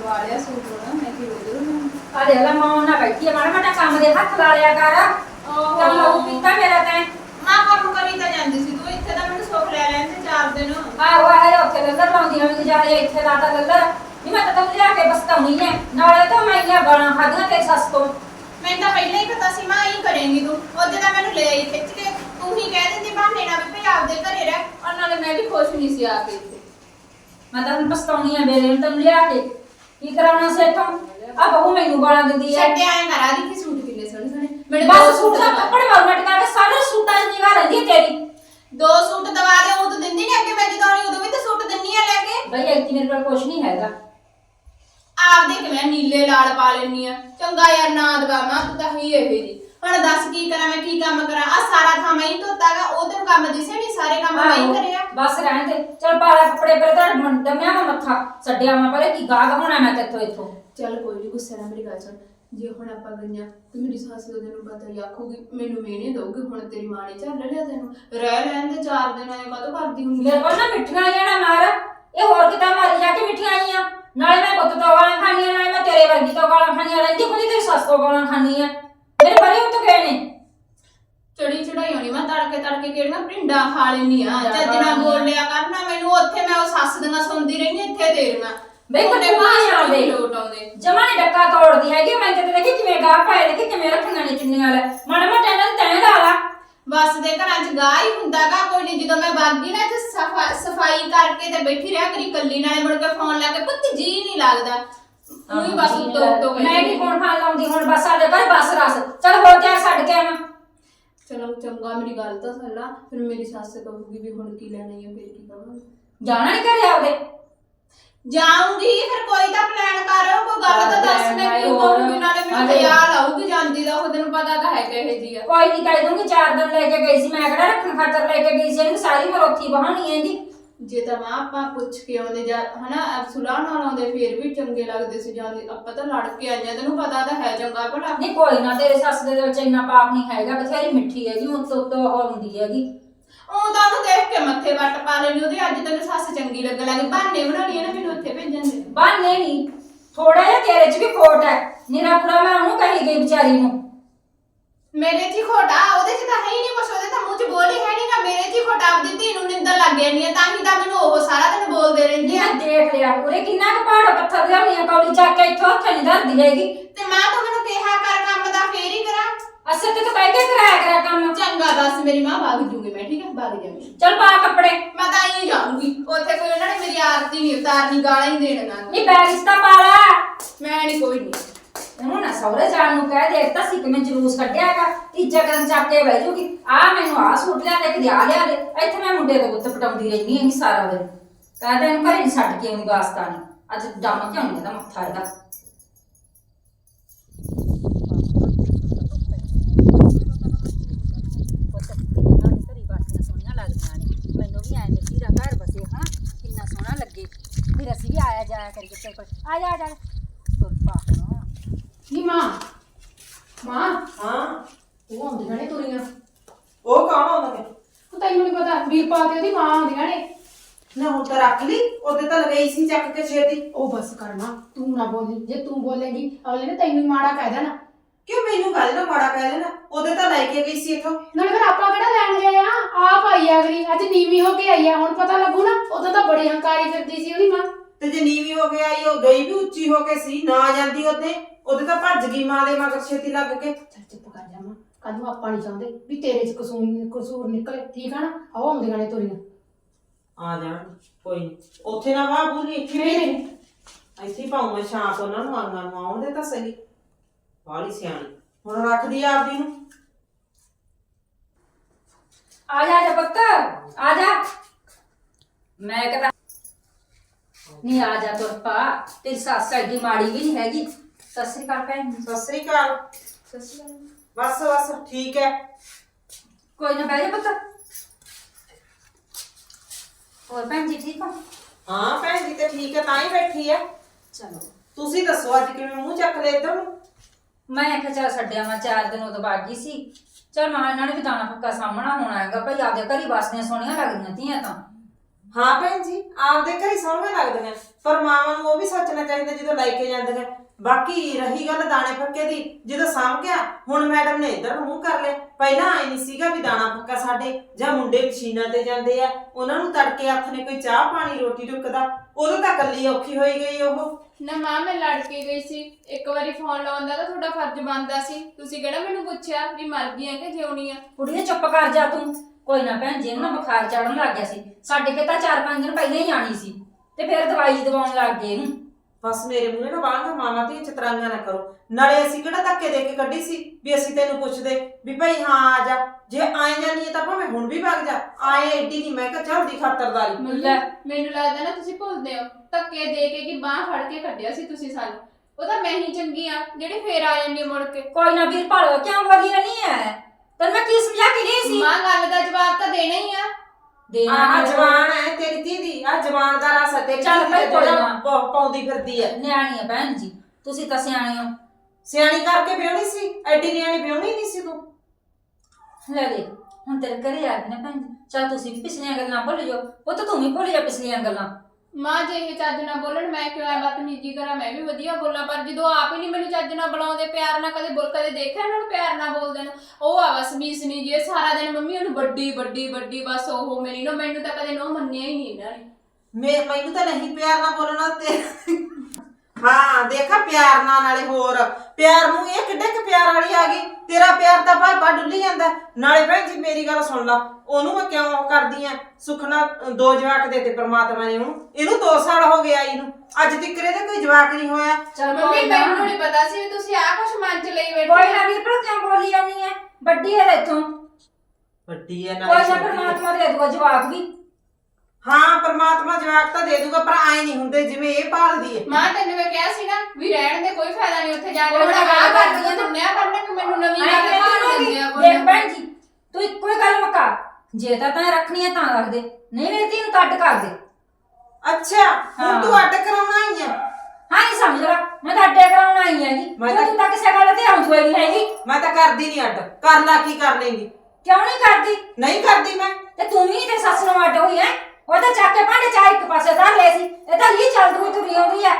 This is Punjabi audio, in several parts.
ਸਵਾ ਲਿਆ ਸੂਟ ਹੁਣ ਮੈਂ ਕਿ ਰੋਜ਼ ਰੋਜ਼ ਆ ਦੇਖ ਲੈ ਮਾਂ ਉਹਨਾਂ ਬੈਠੀ ਆ ਮਾੜਾ ਮਾੜਾ ਕੰਮ ਦੇ ਹੱਥ ਲਾ ਲਿਆ ਕਰ। ਚੱਲ ਲਹੂ ਪੀਤਾ ਮੇਰਾ ਤੈਂ। ਮਾਂ ਕੰਮ ਕਰੀ ਤਾਂ ਜਾਂਦੀ ਸੀ ਤੂੰ ਇੱਥੇ ਤਾਂ ਮੈਨੂੰ ਸੁੱਖ ਲੈ ਲੈਂਦੇ ਚਾਰ ਦਿਨ। ਆਹੋ ਆਹੇ ਉੱਥੇ ਲੱਲਰ ਲਾਉਂਦੀਆਂ ਵੀ ਗੁਜ਼ਾਰੇ ਇੱਥੇ ਲਾ ਤਾਂ ਲੱਲਰ। ਨਹੀਂ ਮੈਂ ਤਾਂ ਤੈਨੂੰ ਲਿਆ ਕੇ ਬਸਤਾਉਣੀ ਐ ਨਾਲੇ ਤਾਂ ਮੈਂ ਇਹ ਗਾਣਾ ਖਾਧੀਆਂ ਤੇਰੀ ਸੱਸ ਤੋਂ। ਮੈਨੂੰ ਤਾਂ ਪਹਿਲਾਂ ਹੀ ਪਤਾ ਸੀ ਮਾਂ ਹੀ ਕਰੇਂਗੀ ਤੂੰ। ਉਹਦੇ ਤਾਂ ਮੈਨੂੰ ਲੈ ਆਈ ਖਿੱਚ ਕੇ। ਤੂੰ ਹੀ ਕਹਿ ਦਿੰਦੀ ਬਹਾਨੇ ਨਾਲ ਵੀ ਭਈ ਆਪਦੇ ਘਰੇ ਰਹਿ। ਔਰ ਨਾਲੇ ਮੈਂ ਵੀ ਖੁਸ਼ ਨਹੀਂ ਸੀ ਆ ਕੇ ਇੱਥੇ। ਮੈਂ ਤਾਂ ਹੁਣ ਬਸਤਾਉਣੀ ਐ ਮੇਰੇ ਨੂੰ ਤੈਨੂੰ ਲਿਆ ਕੇ। ਕੀ ਕਰਾਉਣਾ ਸੀ ਇੱਥੋਂ? ਆ ਬਹੂ ਮੈਨੂੰ ਗਾਲਾਂ ਦਿੰਦੀ ਐ। ਛੱਡਿਆ ਐ ਮਾਰਾ ਦੀ ਕਿ ਸੂਟ ਕਿੰਨੇ ਸੋਹਣੇ ਸੋਹਣੇ। ਮੇਰੇ ਬਸ ਦੋ ਸੂਟ ਦਾ ਦਵਾ- ਕੱਪੜੇ ਵਾਲ ਮਟਕਾ ਕੇ ਸਾਰੇ ਸੂਟਾਂ 'ਚ ਨਿਗਾਹ ਰਹਿੰਦੀ ਤੇਰੀ। ਦੋ ਸੂਟ ਦਵਾ ਦੇ ਉਹ ਤਾਂ ਦਿੰਦੀ ਨਹੀਂ ਅੱਗੇ ਮੈਂ ਜਦੋਂ ਆਉਣੀ ਉਦੋਂ ਵੀ ਤਾਂ ਸੂਟ ਦਿੰਨੀ ਆ ਲੈ ਕੇ। ਬਈ ਐਤੀ ਮੇਰੇ ਕੋਲ ਕੁਛ ਨਹੀਂ ਹੈਗਾ। ਆਪਦੇ ਕਿਵੇਂ ਨੀਲੇ ਲਾਲ ਪਾ ਲੈਣੀ ਆ। ਚੰਗਾ ਯਾਰ ਨਾ ਦਵਾਵਾਂ ਤੂੰ ਤਾਂ ਹੀ ਇਹ ਜੀ ਹੁਣ ਦੱਸ ਕੀ ਕਰਾਂ ਮੈਂ ਕੀ ਕੰਮ ਕਰਾਂ? ਆ ਸਾਰਾ ਥਾਂ ਮੈਂ ਹੀ ਧੋਤਾਗਾ ਉਹ ਤੈਨੂੰ ਕੰਮ ਦਿਸੇ ਨਹੀਂ ਸਾਰੇ ਕੰਮ ਮੈਂ ਹੀ ਕਰਿਆ। ਬਸ ਰਹਿਣ ਦੇ। ਚਲ ਪਾਲਾ ਕੱਪੜੇ ਪਰ ਤਾਂ ਦਮਿਆ ਮੈਂ ਮੱਥਾ ਛੱਡਿਆ ਮੈਂ ਪਰੇ ਕੀ ਗਾਗ ਹੋਣਾ ਮੈਂ ਤੇਥੋਂ ਇੱਥੋਂ। ਚੱਲ ਕੋਈ ਨਹੀਂ ਗੁੱਸੇ ਨਾਲ ਮੇਰੀ ਗੱਲ ਸੁਣ। ਜੇ ਹੁਣ ਆਪਾਂ ਗਈਆਂ ਤੇ ਮੇਰੀ ਸੱਸ ਉਹਦੇ ਨੂੰ ਪਤਾ ਹੀ ਆਖੂਗੀ ਮੈਨੂੰ ਮਿਹਨੇ ਦਊਗੀ ਹੁਣ ਤੇਰੀ ਮਾਂ ਨੇ ਝੱਲ ਲਿਆ ਤੈਨੂੰ। ਰਹਿ ਲੈਣ ਦੇ ਚਾਰ ਦਿਨ ਆਏ ਕਦੋਂ ਕਰਦੀ ਹੁੰਦੀ ਮੇਰੇ ਕੋਲ ਨਾ ਮਿੱਠੀਆਂ ਆਈਆਂ ਨਾ ਮਾਰ। ਇਹ ਹੋਰ ਕਿਤਾ ਮਾਰੀ ਜਾ ਕੇ ਮਿੱਠੀਆਂ ਆਈਆਂ? ਨਾਲੇ ਮੈਂ ਪੁੱਤ ਤੋਂ ਗਾਲਾਂ ਖਾਣੀਆਂ ਨਾਲੇ ਮੈਂ ਤੇਰੇ ਵਰਗੀ ਤੋਂ ਗਾਲਾਂ ਖਾਣੀਆਂ ਰਹਿੰਦੀ ਖੁਦੀ ਤੇਰੀ ਸੱਸ ਤੋਂ ਗਾਲਾਂ ਖਾਣੀ ਆ। ਪਰੇ ਉੱਤ ਗਏ ਨੇ। ਚੜੀ ਚੜਾਈ ਹੋਣੀ ਮੈਂ ਤੜਕੇ ਤੜਕੇ ਕਿਹੜੀਆਂ ਭਿੰਡਾਂ ਖਾ ਲੈਣੀ ਆ ਭਿੰਡਾਂ ਚੱਜ ਨਾਲ ਬੋਲ ਲਿਆ ਕਰਨਾ ਮੈਨੂੰ ਉੱਥੇ ਮੈਂ ਉਹ ਸੱਸ ਦੀਆਂ ਸੁਣਦੀ ਰਹੀ ਆਂ, ਇੱਥੇ ਤੇਰੀਆਂ ਬਈ ਆਏ ਭਾਸ਼ਾ ਆਉਂਦੇ? ਨਹੀਂ ਲੋਟ ਆਉਂਦੇ। ਜਮਾ ਨੇ ਡੱਕਾ ਤੋੜਦੀ ਹੈਗੀ ਮੈਂ ਤੇ ਦੇਖੀ ਕਿਵੇਂ ਗਾਹ ਪਾਏ ਦੇਖੀ ਕਿਵੇਂ ਰੱਖੀਆਂ ਨੇ ਚੁੰਨੀਆਂ ਲੈ ਮਾੜਾ ਮੋਟਾ ਇਹਨਾਂ ਤੈਂ ਲਾ ਲਾ। ਬਸ ਦੇ ਘਰਾਂ 'ਚ ਗਾਹ ਹੀ ਹੁੰਦਾਗਾ ਕੋਈ ਨਹੀਂ ਜਦੋਂ ਮੈਂ ਬਾਗੀ ਨਾ ਸਫਾ- ਸਫ਼ਾਈ ਕਰਕੇ ਤੇ ਬੈਠੀ ਰਿਹਾ ਕਰੀ ਕੱਲੀ ਨਾਲੇ ਮੁੜ ਕੇ ਫੋਨ ਲਾ ਕੇ ਪੁੱਤ ਜੀ ਨਹੀਂ ਲੱਗਦਾ। ਉਹੀ ਬਸ ਉੱਤੋਂ ਉੱਤੋਂ ਮੈਂ ਨਹੀਂ ਫੋਨ ਫਾਨ ਲਾਉਂਦੀ? ਹੁਣ ਬਸ ਸਾਡੇ ਘਰ ਬਸ ਰਸ। ਚਲ ਹੋ ਜਾ ਛੱਡ ਕੇ ਆਵਾਂ? ਚਲੋ ਚੰਗਾ ਮੇਰੀ ਗੱਲ ਤਾਂ ਸੁਣ ਲਾ। ਫਿਰ ਮੇਰੀ ਸੱਸ ਕਹੂਗੀ ਵੀ ਹੁਣ ਕੀ ਲੈਣਾ ਹੈ ਫਿਰ ਕੀ ਕਰਾਂਗੇ ਜਾਣਾ ਨਹੀਂ ਘਰੇ ਆਪਦੇ? ਜਾਊਂਗੀ ਫਿਰ ਕੋਈ ਤਾਂ ਪਲਾਨ ਕਰ ਕੋਈ ਗੱਲ ਤਾਂ ਦੱਸ ਮੈਂ ਕਿਉਂ ਹੋਰ। ਕਹੂੰਗੀ ਨਾਲੇ ਮੈਨੂੰ। ਖਿਆਲ ਆਊਗੀ ਜਾਂਦੀ ਦਾ ਉਹ ਤੈਨੂੰ ਪਤਾ ਤਾਂ ਹੈ ਕਿਹੇ ਜੀ ਆ ਕੋਈ ਨਹੀਂ ਕਹਿ ਦੂੰਗੀ ਚਾਰ ਦਿਨ ਲੈ ਕੇ ਗਈ ਸੀ ਮੈਂ ਕਿਹੜਾ ਰੱਖਣ ਖਾਤਰ ਲੈ ਕੇ ਗਈ ਸੀ ਇਹਨੂੰ ਸਾਰੀ ਉਮਰ ਉੱਥੇ ਹੀ ਬਹਾਣੀ ਹੈਗੀ। ਜੇ ਤਾਂ ਮਾਂ ਆਪਾਂ ਪੁੱਛ ਕੇ ਆਉਂਦੇ ਜਾਂ ਹਨਾ ਸੁਲਾਹ ਨਾਲ ਆਉਂਦੇ ਫਿਰ ਵੀ ਚੰਗੇ ਲੱਗਦੇ ਸੀ ਜਾਂਦੇ ਆਪਾਂ ਤਾਂ ਲੜ ਕੇ ਆਈਆਂ ਤੈਨੂੰ ਪਤਾ ਤਾਂ ਹੈ ਚੰਗਾ ਭਲਾ। ਨਹੀਂ ਕੋਈ ਨਾ ਤੇਰੇ ਸੱਸ ਦੇ ਵਿੱਚ ਇੰਨਾ ਪਾਪ ਨਹੀਂ ਹੈਗਾ ਬਥੇਰੀ ਮਿੱਠੀ ਹੈਗੀ ਉਹ ਤੋਂ ਤੋਂ ਉਹ ਹੁੰਦੀ ਹੈਗੀ। ਉਹ ਤਾਂ ਉਹਨੂੰ ਦੇਖ ਕੇ ਮੱਥੇ ਵੱਟ ਪਾ ਲੈਣੀ ਉਹਦੀ ਅੱਜ ਤੈਨੂੰ ਸੱਸ ਚੰਗੀ ਲੱਗਣ ਲੱਗੀ ਬਹਾਨੇ ਬਣਾਉਣੀ ਹੈ ਨਾ ਮੈਨੂੰ ਉੱਥੇ ਭੇਜਣ ਦੇ। ਬਾਨੇ ਨਹੀਂ ਥੋੜਾ ਜਿਹਾ ਤੇਰੇ 'ਚ ਵੀ ਖੋਟ ਹੈ। ਨਿਰਾ ਪੂਰਾ ਮੈਂ ਉਹਨੂੰ ਕਹੀ ਗਈ ਵਿਚਾਰੀ ਨੂੰ। ਮੇਰੇ ਹੀ ਖੋਟਾ ਉਹਦੇ 'ਚ ਤਾਂ ਹੈ ਹੀ ਨਹੀਂ ਕੁਛ ਉਹਦੇ ਤਾਂ ਮੂੰਹ 'ਚ ਬੋਲ ਹੀ ਹੈ ਨਹੀਂ ਨਾ ਮੇਰੇ ਹੀ ਖੋਟਾ ਆਪਦੀ ਧੀ ਨੂੰ ਨਿੰਦਰ ਲੱਗ ਜਾਂਦੀ ਹੈ ਤਾਂ ਹੀ ਤਾਂ ਮੈਨੂੰ ਉਹ ਸਾਰਾ ਦਿਨ ਬੋਲਦੇ ਰਹਿੰਦੀ ਆ। ਦੇਖ ਲਿਆ ਉਰੇ ਕਿੰਨਾ ਕੁ ਪਹਾੜ ਪੱਥਰ ਲਿਆਉਣੀ ਆ ਕੌਲੀ ਚੱਕ ਕੇ ਇੱਥੋਂ ਹੱਥ ਨਹੀਂ ਧਰਦੀ ਹੈਗੀ। ਤੇ ਮੈਂ ਤਾਂ ਮੈਨੂੰ ਕਿਹਾ ਕਰ ਕੰਮ ਦਾ ਫੇਰ ਹੀ ਕਰਾਂ। ਅਸਲ ਤੇ ਤੂੰ ਕੇ ਕਰਾਇਆ ਕਰਿਆ ਕੰਮ। ਚੰਗਾ ਦੱਸ ਮੇਰੀ ਮਾਂ ਭਾਗ ਜੂਗੀ ਮੈਂ ਠੀਕ ਹੈ ਭਾਗ ਜਾਵਾਂਗੀ ਚੱਲ ਪਾ ਕੱਪੜੇ। ਮੈਂ ਤਾਂ ਹੀ ਜਾਊਂਗੀ ਉੱਥੇ ਕੋਈ ਉਹਨਾਂ ਨੇ ਮੇਰੀ ਆਰਤੀ ਨਹੀਂ ਉਤਾਰਨੀ ਗਾਲਾਂ ਹੀ ਦੇਣੀਆਂ। ਨਹੀਂ ਬੈਰਿਸ ਤਾਂ ਪਾ ਲਾ। ਮੈਂ ਨਹੀਂ ਕੋਈ ਨਹੀਂ ਉਹਨੂੰ ਨਾ ਸਹੁਰੇ ਜਾਣ ਨੂੰ ਕਹਿ ਦੇ ਤਾਂ ਸੀ ਕਿ ਮੈਂ ਜਲੂਸ ਕੱਢਿਆਗਾ ਤੀਜਾ ਕਦਮ ਚੱਕ ਕੇ ਬਹਿ ਜੂਗੀ ਆ ਮੈਨੂੰ ਆ ਸੂਟ ਲਿਆ ਦੇ ਕਿ ਆ ਲਿਆ ਦੇ ਇੱਥੇ ਮੈਂ ਮੁੰਡੇ ਦੇ ਗੁੱਤ ਪਟਾਉਂਦੀ ਰਹਿੰਦੀ ਹਾਂ ਸਾਰਾ ਦਿਨ ਕਹਿੰਦਾ ਇਹਨੂੰ ਘਰੇ ਨਹੀਂ ਛੱਡ ਕੇ ਆਉਂਦੀ ਵਾਸਤਾ ਨਹੀਂ ਅੱਜ ਡੰਮ ਕੇ ਆਉਂਦੀ ਦਾ ਮੱਥਾ ਇਹਦਾ ਮੈਨੂੰ ਵੀ ਐਂ ਮਿੱਟੀ ਦਾ ਘਰ ਬਸੇ ਹਾਂ ਕਿੰਨਾ ਸੋਹਣਾ ਲੱਗੇ ਫਿਰ ਅਸੀਂ ਵੀ ਆਇਆ ਜਾਇਆ ਕਰੀਏ ਤੇਰੇ ਕੋਲ ਆ ਜਾ ਆ ਜਾ ਤੁਰ ਪਾ ਹੁਣ ਨੀ ਮਾਂ? ਮਾਂ? ਹਾਂ। ਉਹ ਆਉਂਦੀਆਂ ਨੇ ਤੁਰੀਆਂ। ਉਹ ਕੌਣ ਆਉਂਦਾ ਨੇ ਉਹ ਤੈਨੂੰ ਨਹੀਂ ਪਤਾ ਵੀਰਪਾਲ ਤੇ ਉਹਦੀ ਮਾਂ ਆਉਂਦੀਆਂ ਨੇ। ਨਾ ਹੁਣ ਤਾਂ ਰੱਖ ਲਈ ਉਹਦੇ ਤਾਂ ਲਗਾਈ ਸੀ ਚੱਕ ਕੇ ਛੇਤੀ। ਉਹ ਬਸ ਕਰ ਮਾਂ ਤੂੰ ਨਾ ਬੋਲੀ ਜੇ ਤੂੰ ਬੋਲੇਗੀ ਅਗਲੇ ਨੇ ਤੈਨੂੰ ਹੀ ਮਾੜਾ ਕਹਿ ਦੇਣਾ। ਕਿਉਂ ਮੈਨੂੰ ਗੱਲ ਨਾ ਮਾੜਾ ਕਹਿ ਦੇਣਾ? ਉਹਦੇ ਤਾਂ ਲੈ ਕੇ ਗਈ ਸੀ ਇੱਥੋਂ। ਨਾਲੇ ਫਿਰ ਆਪਾਂ ਕਿਹੜਾ ਲੈਣ ਗਏ ਆ? ਆਪ ਆਈ ਆ ਅਗਲੀ ਅੱਜ ਨੀਵੀਂ ਹੋ ਕੇ ਆਈ ਆ ਹੁਣ ਪਤਾ ਲੱਗੂ ਨਾ ਉਦੋਂ ਤਾਂ ਬੜੀ ਹੰਕਾਰੀ ਫਿਰਦੀ ਸੀ ਉਹਦੀ ਮਾਂ। ਤੇ ਜੇ ਨੀਵੀਂ ਹੋ ਗਿਆ ਆਈ ਉਹ ਗਈ ਵੀ ਉੱਚੀ ਹੋ ਕੇ ਸੀ ਨਾ ਜਾਂਦੀ ਉਹਦੇ। ਉਹਦੇ ਤਾਂ ਭੱਜ ਗਈ ਮਾਂ ਦੇ ਮਗਰ ਛੇਤੀ ਲੱਗ ਕੇ। ਚੱਲ ਚੁੱਪ ਕਰ ਜਾ ਮਾਂ ਕੱਲ ਨੂੰ ਆਪਾਂ ਨਹੀਂ ਚਾਹੁੰਦੇ ਵੀ ਤੇਰੇ 'ਚ ਕਸੂਰ ਕਸੂਰ ਨਿਕਲੇ ਠੀਕ ਆ ਨਾ? ਆਓ ਆਉਂਦੀਆਂ ਨੇ ਤੁਰੀਆਂ। ਆ ਜਾਣ ਕੋਈ ਨੀ। ਉੱਥੇ ਨਾ ਵਾਹ ਬੂਲੀ ਇੱਥੇ ਨਹੀਂ ਨਹੀਂ। ਇੱਥੇ ਪਾਉਂ ਮੈਂ ਛਾਪ ਉਹਨਾਂ ਨੂੰ ਆਂਗਾਂ ਨੂੰ ਆਉਣ ਦੇ ਤਾਂ ਸਹੀ। ਬਾਹਲੀ ਸਿਆਣੀ। ਹੁਣ ਰੱਖਦੀ ਆ ਆਪਦੀ ਨੂੰ। ਆ ਜਾ ਜਾ ਪੁੱਤ। ਆ ਜਾ। ਮੈਂ ਕਹਿੰਦਾ ਨਹੀਂ ਆ ਜਾ ਤੁਰ ਪਾ। ਤੇਰੀ ਸੱਸ ਐਡੀ ਮਾੜੀ ਵੀ ਨਹੀਂ ਹੈਗੀ। ਸਤਿ ਸ੍ਰੀ ਅਕਾਲ ਭੈਣ ਸਤਿ ਸ੍ਰੀ ਅਕਾਲ। ਬਸ ਬਸ ਠੀਕ ਹੈ। ਕੋਈ ਨਾ ਬਹਿ ਜਾ ਪੁੱਤ। ਹੋਰ ਭੈਣ ਜੀ ਠੀਕ ਹੋ? ਹਾਂ ਭੈਣ ਜੀ ਤੇ ਠੀਕ ਹੈ ਤਾਂ ਹੀ ਬੈਠੀ ਹੈ। ਚਲੋ। ਤੁਸੀਂ ਦੱਸੋ ਅੱਜ ਕਿਵੇਂ ਮੂੰਹ ਚੱਕ ਲਿਆ ਇੱਧਰ ਨੂੰ? ਮੈਂ ਆਖਿਆ ਚੱਲ ਛੱਡਿਆ ਮੈਂ ਚਾਰ ਦਿਨ ਉਦੋਂ ਬਾਗੀ ਸੀ। ਚਲ ਮਾਂ ਇਹਨਾਂ ਨੇ ਵੀ ਦਾਣਾ ਪੱਕਾ ਸਾਹਮਣਾ ਹੋਣਾ ਹੈਗਾ ਭਾਈ ਆਪਦੇ ਘਰੀ ਵਸਦੀਆਂ ਸੋਹਣੀਆਂ ਲੱਗਦੀਆਂ ਧੀਆਂ ਤਾਂ। ਹਾਂ ਭੈਣ ਜੀ ਆਪਦੇ ਘਰੇ ਸੌਂਵੇਂ ਲੱਗਦੀਆਂ। ਪਰ ਮਾਵਾਂ ਨੂੰ ਉਹ ਵੀ ਸੋਚਣਾ ਚਾਹੀਦਾ ਜਦੋਂ ਲੈ ਕੇ ਜਾਂਦੀਆਂ। ਬਾਕੀ ਰਹੀ ਗੱਲ ਦਾਣੇ ਫੱਕੇ ਦੀ ਜਦੋਂ ਸਾਂਭ ਗਿਆ ਹੁਣ ਮੈਡਮ ਨੇ ਇਧਰ ਮੂੰਹ ਕਰ ਲਿਆ। ਪਹਿਲਾਂ ਆਈ ਨਹੀਂ ਸੀਗਾ ਵੀ ਦਾਣਾ ਫੱਕਾ ਸਾਡੇ ਜਾਂ ਮੁੰਡੇ ਮਸ਼ੀਨਾਂ ਤੇ ਜਾਂਦੇ ਆ ਉਹਨਾਂ ਨੂੰ ਤੜਕੇ ਹੱਥ ਨੇ ਕੋਈ ਚਾਹ ਪਾਣੀ ਰੋਟੀ ਟੁੱਕਦਾ ਉਦੋਂ ਤਾਂ ਕੱਲੀ ਔਖੀ ਹੋਈ ਗਈ ਉਹ। ਨਾ ਮਾਂ ਮੈਂ ਲੜ ਕੇ ਗਈ ਸੀ। ਇੱਕ ਵਾਰੀ ਫੋਨ ਲਾਉਂਦਾ ਤਾਂ ਤੁਹਾਡਾ ਫਰਜ਼ ਬਣਦਾ ਸੀ। ਤੁਸੀਂ ਕਿਹੜਾ ਮੈਨੂੰ ਪੁੱਛਿਆ ਵੀ ਮਰ ਗਈ ਆ ਕਿ ਜਿਉਣੀ ਆ ਕੁੜੀਏ ਚੁੱਪ ਕਰ ਜਾ ਤੂੰ। ਕੋਈ ਨਾ ਭੈਣ ਜੀ ਨੂੰ ਨਾ ਬੁਖਾਰ ਚੜਨ ਲੱਗ ਗਿਆ ਸੀ। ਸਾਡੇ ਕੇ ਤਾਂ 4-5 ਦਿਨ ਪਹਿਲਾਂ ਹੀ ਆਣੀ ਸੀ। ਤੇ ਫਿਰ ਦਵਾਈ ਦਵਾਉਣ ਲੱਗ ਗਏ ਇਹਨੂੰ। ਬਸ ਮੇਰੇ ਮੂਹਰੇ ਨਾ ਬਾਹਰ ਮਾਮਾ ਤੇ ਚਤਰਾਈਆਂ ਨਾ ਕਰੋ। ਨਾਲੇ ਅਸੀਂ ਕਿਹੜਾ ਧੱਕੇ ਦੇ ਕੇ ਕੱਢੀ ਸੀ ਵੀ ਅਸੀਂ ਤੈਨੂੰ ਪੁੱਛਦੇ ਵੀ ਭਾਈ ਹਾਂ ਆ ਜਾ। ਜੇ ਆਏ ਜਾਨੀ ਹੈ ਤਾਂ ਭਾਵੇਂ ਹੁਣ ਵੀ ਵਗ ਜਾ। ਆਏ ਏਡੀ ਨਹੀਂ ਮੈਂ ਕਿਹਾ ਚੱਲ ਦੀ ਖਾਤਰਦਾਰੀ। ਲੈ। ਮੈਨੂੰ ਲੱਗਦਾ ਨਾ ਤੁਸੀਂ ਭੁੱਲਦੇ ਹੋ। ਧੱਕੇ ਦੇ ਕੇ ਕਿ ਬਾਹ ਫੜ ਕੇ ਕੱਢਿਆ ਸੀ ਤੁਸੀਂ ਸਾਨੂੰ। ਉਹ ਤਾਂ ਮੈਂ ਹੀ ਚੰਗੀ ਆ ਜਿਹੜੀ ਫੇਰ ਆ ਜਾਂਦੀ ਆ ਮੁੜ ਕੇ। ਕੋਈ ਨਾ ਵੀਰ ਭਾਲੋ ਕਿਉਂ ਬੋਲੀ ਨਹੀਂ ਹੈ ਤੈਨੂੰ ਮੈਂ ਕੀ ਸਮਝਾ ਕੇ ਗਈ ਸੀ? ਮਾਂ ਗੱਲ ਦਾ ਜਵਾਬ ਤਾਂ ਦੇਣਾ ਹੀ ਆ। ਦੇਣਾ ਆਹ ਨਹੀਂ ਜਵਾਨ ਹੈ ਤੇਰੀ ਧੀ ਦੀ। ਆ ਜਵਾਨ ਦਾ ਰਸ ਹੈ ਤੇਰੀ ਚੱਲ ਧੀ ਭਾਈ ਕੋਈ ਨਾ। ਪਾਉਂਦੀ ਫਿਰਦੀ ਹੈ। ਨਿਆਣੀ ਆ ਭੈਣ ਜੀ। ਤੁਸੀਂ ਤਾਂ ਸਿਆਣੇ ਹੋ। ਸਿਆਣੀ ਕਰਕੇ ਵਿਆਹਣੀ ਸੀ? ਐਡੀ ਨਿਆਣੀ ਵਿਆਹਣੀ ਨਹੀਂ ਸੀ ਤੂੰ? ਲੈ ਦੇ ਹੁਣ ਤੇਰੇ ਘਰੇ ਆ ਗਈ ਨਾ ਭੈਣ ਜੀ। ਚੱਲ ਤੁਸੀਂ ਵੀ ਪਿਛਲੀਆਂ ਗੱਲਾਂ ਭੁੱਲ ਜਾਓ। ਉਹ ਤਾਂ ਤੂੰ ਵੀ ਭੁੱਲ ਜਾ ਪਿਛਲੀਆਂ ਗੱਲਾਂ। ਮਾਂ, ਜੇ ਇਹ ਚੱਜ ਨਾਲ ਬੋਲਣ, ਮੈਂ ਕਿਉਂ ਐ ਬਦਤਮੀਜ਼ੀ ਕਰਾਂ? ਮੈਂ ਵੀ ਵਧੀਆ ਬੋਲਾਂ, ਪਰ ਜਦੋਂ ਆਪ ਹੀ ਨਹੀਂ ਮੈਨੂੰ ਚੱਜ ਨਾਲ ਬੁਲਾਉਂਦੇ, ਪਿਆਰ ਨਾਲ ਕਦੇ ਬੋਲ, ਕਦੇ ਦੇਖਿਆ ਇਹਨਾਂ ਨੂੰ ਪਿਆਰ ਨਾਲ ਬੋਲਦੇ ਨੇ? ਉਹ ਆ ਬਸ ਮੀਸਨੀ ਜੀ ਇਹ ਸਾਰਾ ਦਿਨ ਮੰਮੀ ਉਹਨੂੰ ਵੱਡੀ ਵੱਡੀ ਵੱਡੀ, ਬਸ ਉਹ ਮੇਰੀ ਨਾ, ਮੈਨੂੰ ਤਾਂ ਕਦੇ ਨੋ ਮੰਨਿਆ ਹੀ ਨਹੀਂ ਇਹਨਾਂ ਨੇ। ਮੈਂ, ਮੈਨੂੰ ਤਾਂ ਨਹੀਂ ਪਿਆਰ ਨਾਲ ਬੋਲਣਾ ਤੇ ਹਾਂ, ਦੇਖਾ ਪਿਆਰ ਨਾਲ ਨਾਲੇ ਹੋਰ। ਪਿਆਰ ਨੂੰ ਇਹ ਕਿੱਡੇ ਕਿ ਪਿਆਰ ਵਾਲੀ ਆ ਗਈ? ਤੇਰਾ ਪਿਆਰ ਤਾਂ ਭਾਪਾ ਡੁੱਲੀ ਜਾਂਦਾ। ਨਾਲੇ ਭੈਣ ਜੀ ਮੇਰੀ ਗੱਲ ਸੁਣ ਲਾ। ਉਹਨੂੰ ਮੈਂ ਕਿਉਂ ਉਹ ਕਰਦੀ ਆ? ਸੁਖਨਾ ਦੋ ਜਵਾਕ ਦੇ ਤੇ ਪ੍ਰਮਾਤਮਾ ਨੇ ਉਹਨੂੰ। ਇਹਨੂੰ 2 ਸਾਲ ਹੋ ਗਿਆ ਇਹਨੂੰ ਅੱਜ ਤੱਕ ਇਹਦੇ ਕੋਈ ਜਵਾਕ ਨਹੀਂ ਹੋਇਆ। ਚੱਲ ਮੰਮੀ ਕੋਈ ਮੈਨੂੰ ਨਹੀਂ ਪਤਾ ਸੀ ਵੀ ਤੁਸੀਂ ਆਹ ਕੁਛ ਮਨ ਚ ਲਈ ਬੈਠੇ ਕੋਈ ਨਾ ਵੀਰ ਭਲਾ ਕਿਉਂ ਬੋਲੀ ਜਾਂਦੀ ਹੈ ਵੱਡੀ ਹੈ ਇੱਥੋਂ ਵੱਡੀ ਹੈ ਕੋਈ ਨਾ ਹੈ। ਪਰਮਾਤਮਾ ਦੇ ਦੂਗਾ ਜਵਾਬ ਵੀ। ਹਾਂ ਪ੍ਰਮਾਤਮਾ ਜਵਾਕ ਤਾਂ ਦੇ ਦੂਗਾ ਪਰ ਆਏ ਨਹੀਂ ਹੁੰਦੇ ਜਿਵੇਂ ਇਹ ਭਾਲਦੀ ਹੈ। ਮਾਂ ਤੈਨੂੰ ਮੈਂ ਕਿਹਾ ਸੀ ਨਾ ਵੀ ਰਹਿਣ ਦੇ ਕੋਈ ਫਾਇਦਾ ਨਹੀਂ ਉੱਥੇ ਜਾ ਕੇ। ਉਹ ਹੁਣ ਤਾਂ ਆਹ ਗੱਲ ਕਰਦੀਆਂ ਦੁਨੀਆ ਕਰਨਾ ਕਿ ਮੈਨੂੰ ਨਵੀਂ ਗੱਲ ਭਾਲ ਦਿੰਦੇ ਆ ਦੇਖ ਭੈਣ ਜੀ ਤੂੰ ਇੱਕੋ ਹੀ ਗੱਲ ਮੁਕਾ। ਜੇ ਤਾਂ ਤੈਂ ਰੱਖਣੀ ਹੈ ਤਾਂ ਰੱਖ ਦੇ। ਨਹੀਂ ਮੇਰੀ ਧੀ ਨੂੰ ਕੱਟ ਕਰ ਦੇ। ਅੱਛਾ ਹੁਣ ਹਾਂ। ਤੂੰ ਅੱਡ ਕਰਾਉਣਾ ਹੀ ਆ ਹਾਂ ਨਹੀਂ ਸਮਝ ਲਾ। ਮੈਂ ਤਾਂ ਅੱਡੇ ਕਰਾਉਣ ਆਈ ਹੈਗੀ ਮੈਂ ਜੇ ਤਾਂ- ਤੂੰ ਤਾਂ ਕਿਸੇ ਗੱਲ ਤੇ ਆਉਂਦੀ ਹੋਈ ਹੈਗੀ। ਮੈਂ ਤਾਂ ਕਰਦੀ ਨਹੀਂ ਅੱਡ। ਕਰ ਲਾ ਕੀ ਕਰ ਲੇਂਗੀ? ਕਿਉਂ ਨਹੀਂ ਕਰਦੀ? ਨਹੀਂ ਕਰਦੀ ਮੈਂ। ਤੇ ਤੂੰ ਵੀ ਤੇ ਸੱਸ ਨੂੰ ਅੱਡ ਹੋਈ ਹੈ ਉਹ ਤਾਂ ਚੱਕ ਕੇ ਭਾਂਡੇ ਚਾਹ ਇੱਕ ਪਾਸੇ ਧਰ ਲਏ ਸੀ ਇਹ ਤਾਂ ਹੀ ਚੱਲਦੀ ਹੋਈ ਤੁਰੀ ਆਉਂਦੀ ਹੈ